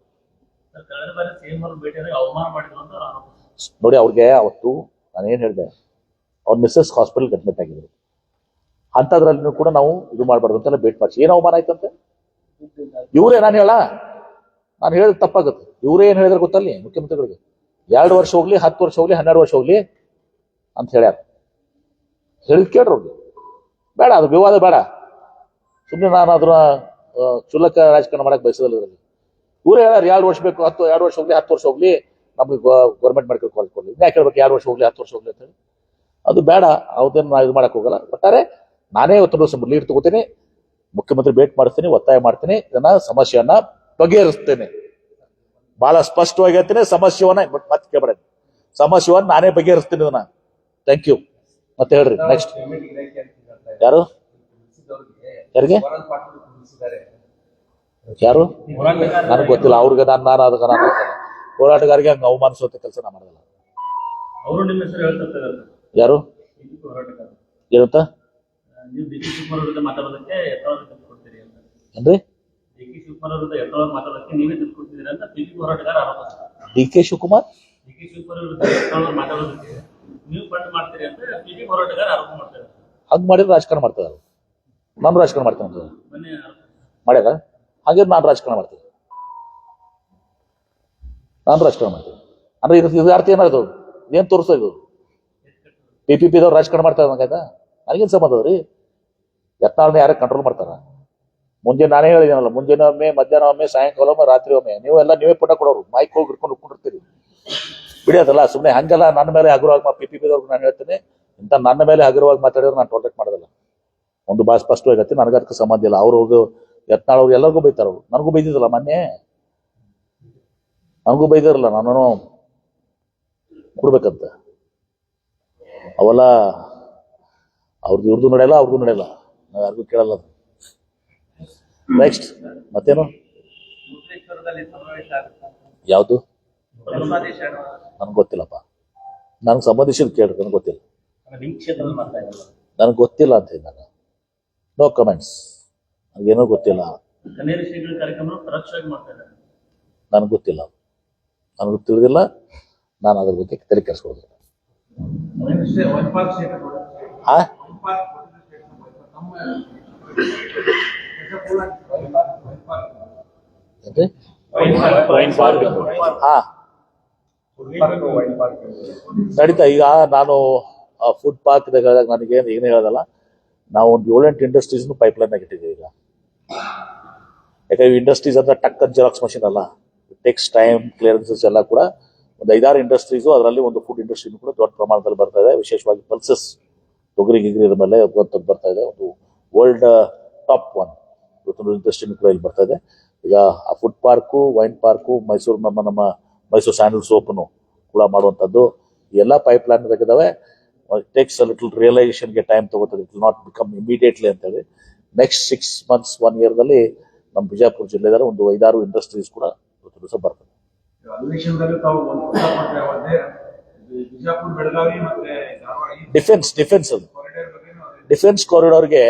ನೋಡಿ, ಅವ್ರಿಗೆ ಅವತ್ತು ನಾನೇನು ಹೇಳಿದೆ, ಅವ್ರ ಮಿಸ್ಸಸ್ ಹಾಸ್ಪಿಟಲ್ ಅಡ್ಮಿಟ್ ಆಗಿದ್ರು. ಅಂಥದ್ರಲ್ಲೂ ಕೂಡ ನಾವು ಇದು ಮಾಡಬಾರ್ದು ಅಂತೆಲ್ಲ ಭೇಟಿ ಮಾಡಿಸಿ. ಏನು ಅವಮಾನ ಆಯ್ತಂತೆ ಇವರೇ, ನಾನು ಹೇಳ, ನಾನು ಹೇಳಿದ್ರೆ ತಪ್ಪಾಗುತ್ತೆ. ಇವರೇ ಏನು ಹೇಳಿದ್ರೆ ಗೊತ್ತಲ್ಲಿ ಮುಖ್ಯಮಂತ್ರಿಗಳಿಗೆ? ಎರಡು ವರ್ಷ ಹೋಗ್ಲಿ, ಹತ್ತು ವರ್ಷ ಹೋಗ್ಲಿ, ಹನ್ನೆರಡು ವರ್ಷ ಹೋಗ್ಲಿ ಅಂತ ಹೇಳ್ಯಾರ. ಹೇಳಿದ್ ಕೇಳ್ರಿ ಅವ್ರಿಗೆ. ಬೇಡ, ಅದು ವಿವಾದ ಬೇಡ. ಸುಮ್ಮನೆ ನಾನು ಅದನ್ನ ಚುಲಕ ರಾಜಕಾರಣ ಮಾಡಕ್ ಬಯಸೋದಿಲ್ಲ ಇದರಲ್ಲಿ. ಇವರೇ ಹೇಳ ಎರಡು ವರ್ಷ ಬೇಕು, ಹತ್ತು, ಎರಡು ವರ್ಷ ಹೋಗ್ಲಿ, ಹತ್ತು ವರ್ಷ ಹೋಗ್ಲಿ, ನಮಗೆ ಗೌರ್ಮೆಂಟ್ ಮೆಡಿಕಲ್ ಕಾಲೇಜ್ ಕೊಡಲಿ. ಇನ್ಯಾಕೆ ಹೇಳ್ಬೇಕು ಎರಡು ವರ್ಷ ಹೋಗ್ಲಿ, ಹತ್ತು ವರ್ಷ ಹೋಗ್ಲಿ ಅಂತ ಅದು ಬೇಡ ಅವ್ರದ್ದೇನು ನಾವು ಇದು ಮಾಡಕ್ ಹೋಗಲ್ಲ. ಒಟ್ಟಾರೆ ನಾನೇ ಇವತ್ತು ಲೀಡ್ ತಗೋತೀನಿ, ಮುಖ್ಯಮಂತ್ರಿ ಭೇಟಿ ಮಾಡಿಸ್ತೀನಿ, ಒತ್ತಾಯ ಮಾಡ್ತೀನಿ, ಇದನ್ನ ಸಮಸ್ಯೆಯನ್ನ ಬಗೆಹರಿಸ್ತೇನೆ. ಬಹಳ ಸ್ಪಷ್ಟವಾಗಿ ಹೇಳ್ತೀನಿ ಸಮಸ್ಯೆವನ್ನ ಮತ್ತೆ ಕೇಳಬೇಡ. ಸಮಸ್ಯೆವನ್ನ ನಾನೇ ಬಗೆಹರಿಸ್ತೀನಿ ಇದನ್ನ. ಥ್ಯಾಂಕ್ ಯು ಮತ್ತೆ ಹೇಳ್ರಿ ನೆಕ್ಸ್ಟ್. ಯಾರು? ಯಾರಿಗೆ? ಯಾರು? ನನಗೆ ಗೊತ್ತಿಲ್ಲ. ಅವ್ರಿಗೆ ನಾನು ನಾನು ಅದಕ್ಕೆ ನಾನು ಹೋರಾಟಗಾರಿಗೆ ಹಂಗೆ ಅವಮಾನಿಸುವಂತ ಕೆಲಸ ನಾ ಮಾಡಲ್ಲ ಯಾರು? ಏನಂತ? ಅಂದ್ರೆ? D K Shivakumar? ಹಂಗ್ ಮಾಡಿದ್ರೆ ರಾಜಕಾರಣ ಮಾಡ್ತಾರೆ ನಾನು ರಾಜಕಾರಣ ಮಾಡ್ತೇನೆ ಮಾಡ್ಯಾರ? ಹಾಗೆ ನಾನು ರಾಜಕಾರಣ ಮಾಡ್ತೀನಿ. ನಾನು ರಾಜಕಾರಣ ಮಾಡ್ತೀನಿ. ಅಂದ್ರೆ ಇದು ಇದು ಅರ್ಥ ಏನಾಯ್ತು? ಏನ್ ತೋರಿಸ್ತಾ ಇದು ಪಿ ಪಿ ಪಿದವ್ರು ರಾಜಕಾರಣ ಮಾಡ್ತಾರೆ ನಂಗಾಯ್ತಾ ನನಗೇನು ಸಂಬಂಧ ಅದ್ರಿ? ರೀ ಯತ್ನಾಳನ್ನ ಯಾರು ಕಂಟ್ರೋಲ್ ಮಾಡ್ತಾರ? ಮುಂಜಾನೆ ನಾನೇ ಹೇಳಿದ್ದೀನಲ್ಲ ಮುಂಜಾನೆ ಒಮ್ಮೆ, ಮಧ್ಯಾಹ್ನ ಒಮ್ಮೆ, ಸಾಯಂಕಾಲ ಒಮ್ಮೆ, ರಾತ್ರಿ ಒಮ್ಮೆ ನೀವು ಎಲ್ಲ ನೀವೇ ಪುಟ ಕೊಡೋರು ಮೈಕ್ ಹೋಗಿ ಹಿಡ್ಕೊಂಡು ಉಟ್ಕೊಂಡಿರ್ತೀರಿ ಬಿಡೋದಲ್ಲ ಸುಮ್ಮನೆ ಹಂಗಲ್ಲ ನನ್ನ ಮೇಲೆ ಹಗುರವಾಗಿ ಪಿ ಪಿ ಪಿದವ್ರಿಗೆ ನಾನು ಹೇಳ್ತೇನೆ ಇಂಥ ನನ್ನ ಮೇಲೆ ಹಗುರವಾಗಿ ಮಾತಾಡಿದ್ರೆ ನಾನು ಟೋಲೆಟ್ ಮಾಡೋದಲ್ಲ. ಒಂದು ಭಾಳ ಸ್ಪಷ್ಟವಾಗಿ ನನಗೆ ಅದಕ್ಕೆ ಸಂಬಂಧ ಇಲ್ಲ. ಅವ್ರು ಯತ್ನಾಳ್ ಅವ್ರು ಎಲ್ಲರಿಗೂ ಬೈತಾರ ಅವ್ರು. ನನಗೂ ಬೈದಿದ್ದಲ್ಲ ಮೊನ್ನೆ? ನನಗೂ ಬೈದಿರಲ್ಲ ನಾನು ಕೊಡ್ಬೇಕಂತ. ಅವೆಲ್ಲ ಅವ್ರದ್ದು ಇವ್ರದ್ದು ನಡೆಯಲ್ಲ ಅವ್ರಿಗೂ ನಡೆಯಲ್ಲ. ನಾವು ಯಾರಿಗೂ ಕೇಳಲ್ಲ ನೆಕ್ಸ್ಟ್ ಮತ್ತೇನು? ಯಾವುದು? ನನಗೆ ಗೊತ್ತಿಲ್ಲಪ್ಪ. ನನಗೆ ಸಂಬಂಧಿಸಿದ ಕೇಳ್ರಿ ನನಗೆ ಗೊತ್ತಿಲ್ಲ. ನನಗೆ ಗೊತ್ತಿಲ್ಲ ಅಂತ ಹೇಳಿ ನಾನು. ನೋ ಕಮೆಂಟ್ಸ್ ನನಗೇನೋ ಗೊತ್ತಿಲ್ಲ. ನನಗೆ ಗೊತ್ತಿಲ್ಲ. ನನಗೆ ತಿಳಿದಿಲ್ಲ. ನಾನು ಅದ್ರ ಬಗ್ಗೆ ತಲೆ ಕೆಡಿಸ್ಕೊಳ್ತೀನಿ ಹಾ ನಡೀತಾ ಈಗ ನಾನು ಫುಡ್ ಪಾರ್ಕ್ ಹೇಳಿದಾಗ ನನಗೆ ಏನು ಹೇಳೋದಲ್ಲ. ನಾವು ಒಂದು ಏಳೆಂಟು ಇಂಡಸ್ಟ್ರೀಸ್ನು ಪೈಪ್ಲೈನ್ ಆಗಿಟ್ಟಿದ್ದೀವಿ ಈಗ. ಯಾಕಂದ್ರೆ ಇಂಡಸ್ಟ್ರೀಸ್ ಅಂದ್ರೆ ಟಕ್ ಅಂತ ಜೆರಾಕ್ಸ್ ಮಷಿನ್ ಅಲ್ಲ. ಟೆಕ್ಸ್ ಟೈಮ್ ಕ್ಲಿಯರೆನ್ಸಸ್ ಎಲ್ಲ ಕೂಡ ಒಂದು ಐದಾರು ಇಂಡಸ್ಟ್ರೀಸು ಅದರಲ್ಲಿ ಒಂದು ಫುಡ್ ಇಂಡಸ್ಟ್ರಿನೂ ಕೂಡ ದೊಡ್ಡ ಪ್ರಮಾಣದಲ್ಲಿ ಬರ್ತಾ ಇದೆ. ವಿಶೇಷವಾಗಿ ಪಲ್ಸಸ್ ತೊಗರಿ, ಗಿಗರಿ ಮೇಲೆ ಬರ್ತಾ ಇದೆ. ಒಂದು ವರ್ಲ್ಡ್ ಟಾಪ್ ಒನ್ ಇವತ್ತೊಂದು ಇಂಡಸ್ಟ್ರಿನೂ ಕೂಡ ಇಲ್ಲಿ ಬರ್ತಾ ಇದೆ. ಈಗ ಆ food park wine park Mysuru ನಮ್ಮ ನಮ್ಮ ಮೈಸೂರು ಸ್ಯಾಂಡಲ್ ಸೋಪ್ನು ಕೂಡ ಮಾಡುವಂಥದ್ದು. ಎಲ್ಲ ಪೈಪ್ ಲೈನ್ ಬೇಕಿದಾವೆ ಟೇಕ್ಸ್ ಲಿಟಲ್ ರಿಯಲೈಸೇಷನ್ಗೆ ಟೈಮ್ ತಗೋತದೆ. ಇಟ್ ನಾಟ್ ಬಿಕಮ್ ಇಮಿಡಿಯೇಟ್ಲಿ ಅಂತೇಳಿ. ನೆಕ್ಸ್ಟ್ ಸಿಕ್ಸ್ ಮಂತ್ಸ್ ಒನ್ ಇಯರ್ದಲ್ಲಿ ನಮ್ಮ ಬಿಜಾಪುರ ಜಿಲ್ಲೆದಾರ ಒಂದು ಐದಾರು ಇಂಡಸ್ಟ್ರೀಸ್ ಕೂಡ ದಿವಸ ಬರ್ತದೆ. ಡಿಫೆನ್ಸ್ ಡಿಫೆನ್ಸ್ ಅದು. ಡಿಫೆನ್ಸ್ ಕಾರಿಡಾರ್ಗೆ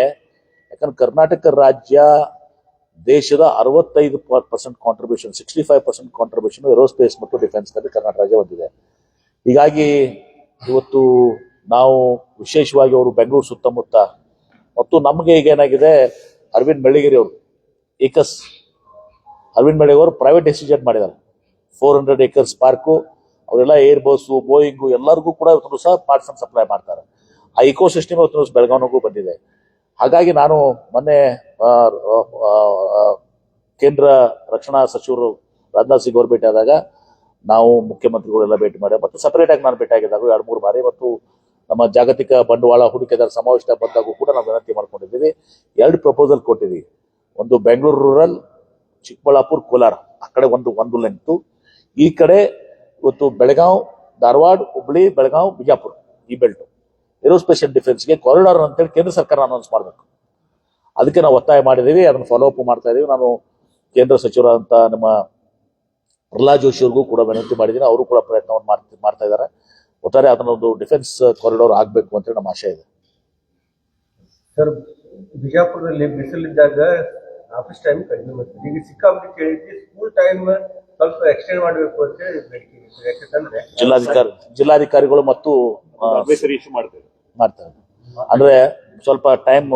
ಯಾಕಂದ್ರೆ ಕರ್ನಾಟಕ ರಾಜ್ಯ ದೇಶದ ಅರವತ್ತೈದು percent contribution sixty five percent contribution aerospace ಮತ್ತು ಡಿಫೆನ್ಸ್ನಲ್ಲಿ ಕರ್ನಾಟಕ ರಾಜ್ಯ ಹೊಂದಿದೆ. ಹೀಗಾಗಿ ಇವತ್ತು ನಾವು ವಿಶೇಷವಾಗಿ ಅವರು ಬೆಂಗಳೂರು ಸುತ್ತಮುತ್ತ, ಮತ್ತು ನಮಗೆ ಈಗ ಏನಾಗಿದೆ, ಅರವಿಂದ್ ಬೆಳ್ಳಿಗಿರಿ ಅವರು, ಏಕಸ್, ಅರವಿಂದ್ ಬೆಳ್ಳಿಗಿರಿ ಅವರು ಪ್ರೈವೇಟ್ ಡೆಸಿಷನ್ ಮಾಡಿದ್ದಾರೆ. ಫೋರ್ ಹಂಡ್ರೆಡ್ ಏಕರ್ಸ್ ಪಾರ್ಕು ಅವರೆಲ್ಲ ಏರ್ ಬಸ್ಸು ಬೋಯಿಂಗು ಎಲ್ಲರಿಗೂ ಕೂಡ ಇವತ್ತು ಸಹ ಪಾರ್ಟ್ಸ್ ಅನ್ನು ಸಪ್ಲೈ ಮಾಡ್ತಾರೆ. ಆ ಇಕೋ ಸಿಸ್ಟಮ್ ಇವತ್ತು ಬೆಳಗಾವಿಗೂ ಬಂದಿದೆ. ಹಾಗಾಗಿ ನಾನು ಮೊನ್ನೆ ಕೇಂದ್ರ ರಕ್ಷಣಾ ಸಚಿವರು ರಾಜನಾಥ್ ಸಿಂಗ್ ಅವರು ಭೇಟಿ ಆದಾಗ, ನಾವು ಮುಖ್ಯಮಂತ್ರಿಗಳೆಲ್ಲ ಭೇಟಿ ಮಾಡಿ ಮತ್ತು ಸಪರೇಟ್ ಆಗಿ ನಾನು ಭೇಟಿ ಆಗಿದ್ದಾಗ, ಎರಡು, ಮೂರು ಬಾರಿ, ಮತ್ತು ನಮ್ಮ ಜಾಗತಿಕ ಬಂಡವಾಳ ಹೂಡಿಕೆದಾರ ಸಮಾವೇಶ ಬಂದಾಗೂ ಕೂಡ ನಾವು ವಿನಂತಿ ಮಾಡ್ಕೊಂಡಿದ್ದೀವಿ. ಎರಡು ಪ್ರಪೋಸಲ್ ಕೊಟ್ಟಿದ್ದೀವಿ. ಒಂದು ಬೆಂಗಳೂರು ರೂರಲ್ ಚಿಕ್ಕಬಳ್ಳಾಪುರ ಕೋಲಾರ ಆ ಕಡೆ ಒಂದು ಒಂದು ಲೆಂತು ಈ ಕಡೆ ಇವತ್ತು ಬೆಳಗಾವ್, ಧಾರವಾಡ ಹುಬ್ಳಿ ಬೆಳಗಾವ್, ಬಿಜಾಪುರ ಈ ಬೆಲ್ಟ್ ಏರೋಸ್ಪೇಷಿಯಲ್ ಡಿಫೆನ್ಸ್ಗೆ ಕಾರಿಡಾರ್ ಅಂತೇಳಿ ಕೇಂದ್ರ ಸರ್ಕಾರ ಅನೌನ್ಸ್ ಮಾಡಬೇಕು. ಅದಕ್ಕೆ ನಾವು ಒತ್ತಾಯ ಮಾಡಿದ್ದೀವಿ. ಅದನ್ನು ಫಾಲೋ ಅಪ್ ಮಾಡ್ತಾ ಇದ್ದೀವಿ ನಾನು ಕೇಂದ್ರ ಸಚಿವರಾದಂಥ ನಮ್ಮ ಪ್ರಹ್ಲಾದ್ ಜೋಶಿ ಅವ್ರಿಗೂ ಕೂಡ ವಿನಂತಿ ಮಾಡಿದ್ದೀನಿ. ಅವರು ಕೂಡ ಪ್ರಯತ್ನವನ್ನು ಮಾಡ್ತಾ ಇದ್ದಾರೆ. ಒಟ್ಟಾರೆ ಅದನ್ನೊಂದು ಡಿಫೆನ್ಸ್ ಕಾರಿಡಾರ್ ಆಗಬೇಕು ಅಂತ ನಮ್ಮ ಆಶಯ ಇದೆ. ಸರ್ ಬಿಜಾಪುರದಲ್ಲಿ ಬಿಸಿಲಿದ್ದಾಗ ಆಫೀಸ್ ಟೈಮ್ ಕಡಿಮೆ ಮಾಡ್ತೀವಿ ಈಗ ಸಿಕ್ಕಾಪಟ್ಟೆ ಕೇಳಿದ್ವಿ ಸ್ಕೂಲ್ ಟೈಮ್ ಸ್ವಲ್ಪ ಎಕ್ಸ್ಟೆಂಡ್ ಮಾಡಬೇಕು ಅಂತ ಯಾಕಂದ್ರೆ. ಯಾಕಂತಂದ್ರೆ ಜಿಲ್ಲಾಧಿಕಾರಿ ಜಿಲ್ಲಾಧಿಕಾರಿಗಳು ಮತ್ತು ಮಾಡ್ತಾರೆ. ಅಂದ್ರೆ ಸ್ವಲ್ಪ ಟೈಮ್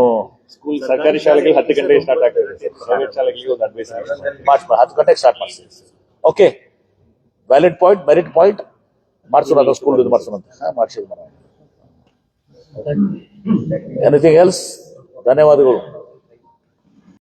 ಸ್ಕೂಲ್ ಸರ್ಕಾರಿ ಶಾಲೆಗಳು ಹತ್ತು ಗಂಟೆಗೆ ಸ್ಟಾರ್ಟ್ ಆಗ್ತದೆ. ಪ್ರೈವೇಟ್ ಶಾಲೆಗಳಿಗೆ ಒಂದು ಅಡ್ವೈಸರಿ ಮಾರ್ಚ್ ಹತ್ತು ಗಂಟೆಗೆ ಸ್ಟಾರ್ಟ್ ಮಾಡ್ತೀವಿ. Okay valid point merit point ಮಾಡ್ಸೋಣ ಅದು ಸ್ಕೂಲ್ ಇದು ಮಾಡ್ಸೋಣ ಅಂತ. ಮನೆ. ಎನಿಥಿಂಗ್ ಎಲ್ಸ್ ಧನ್ಯವಾದಗಳು.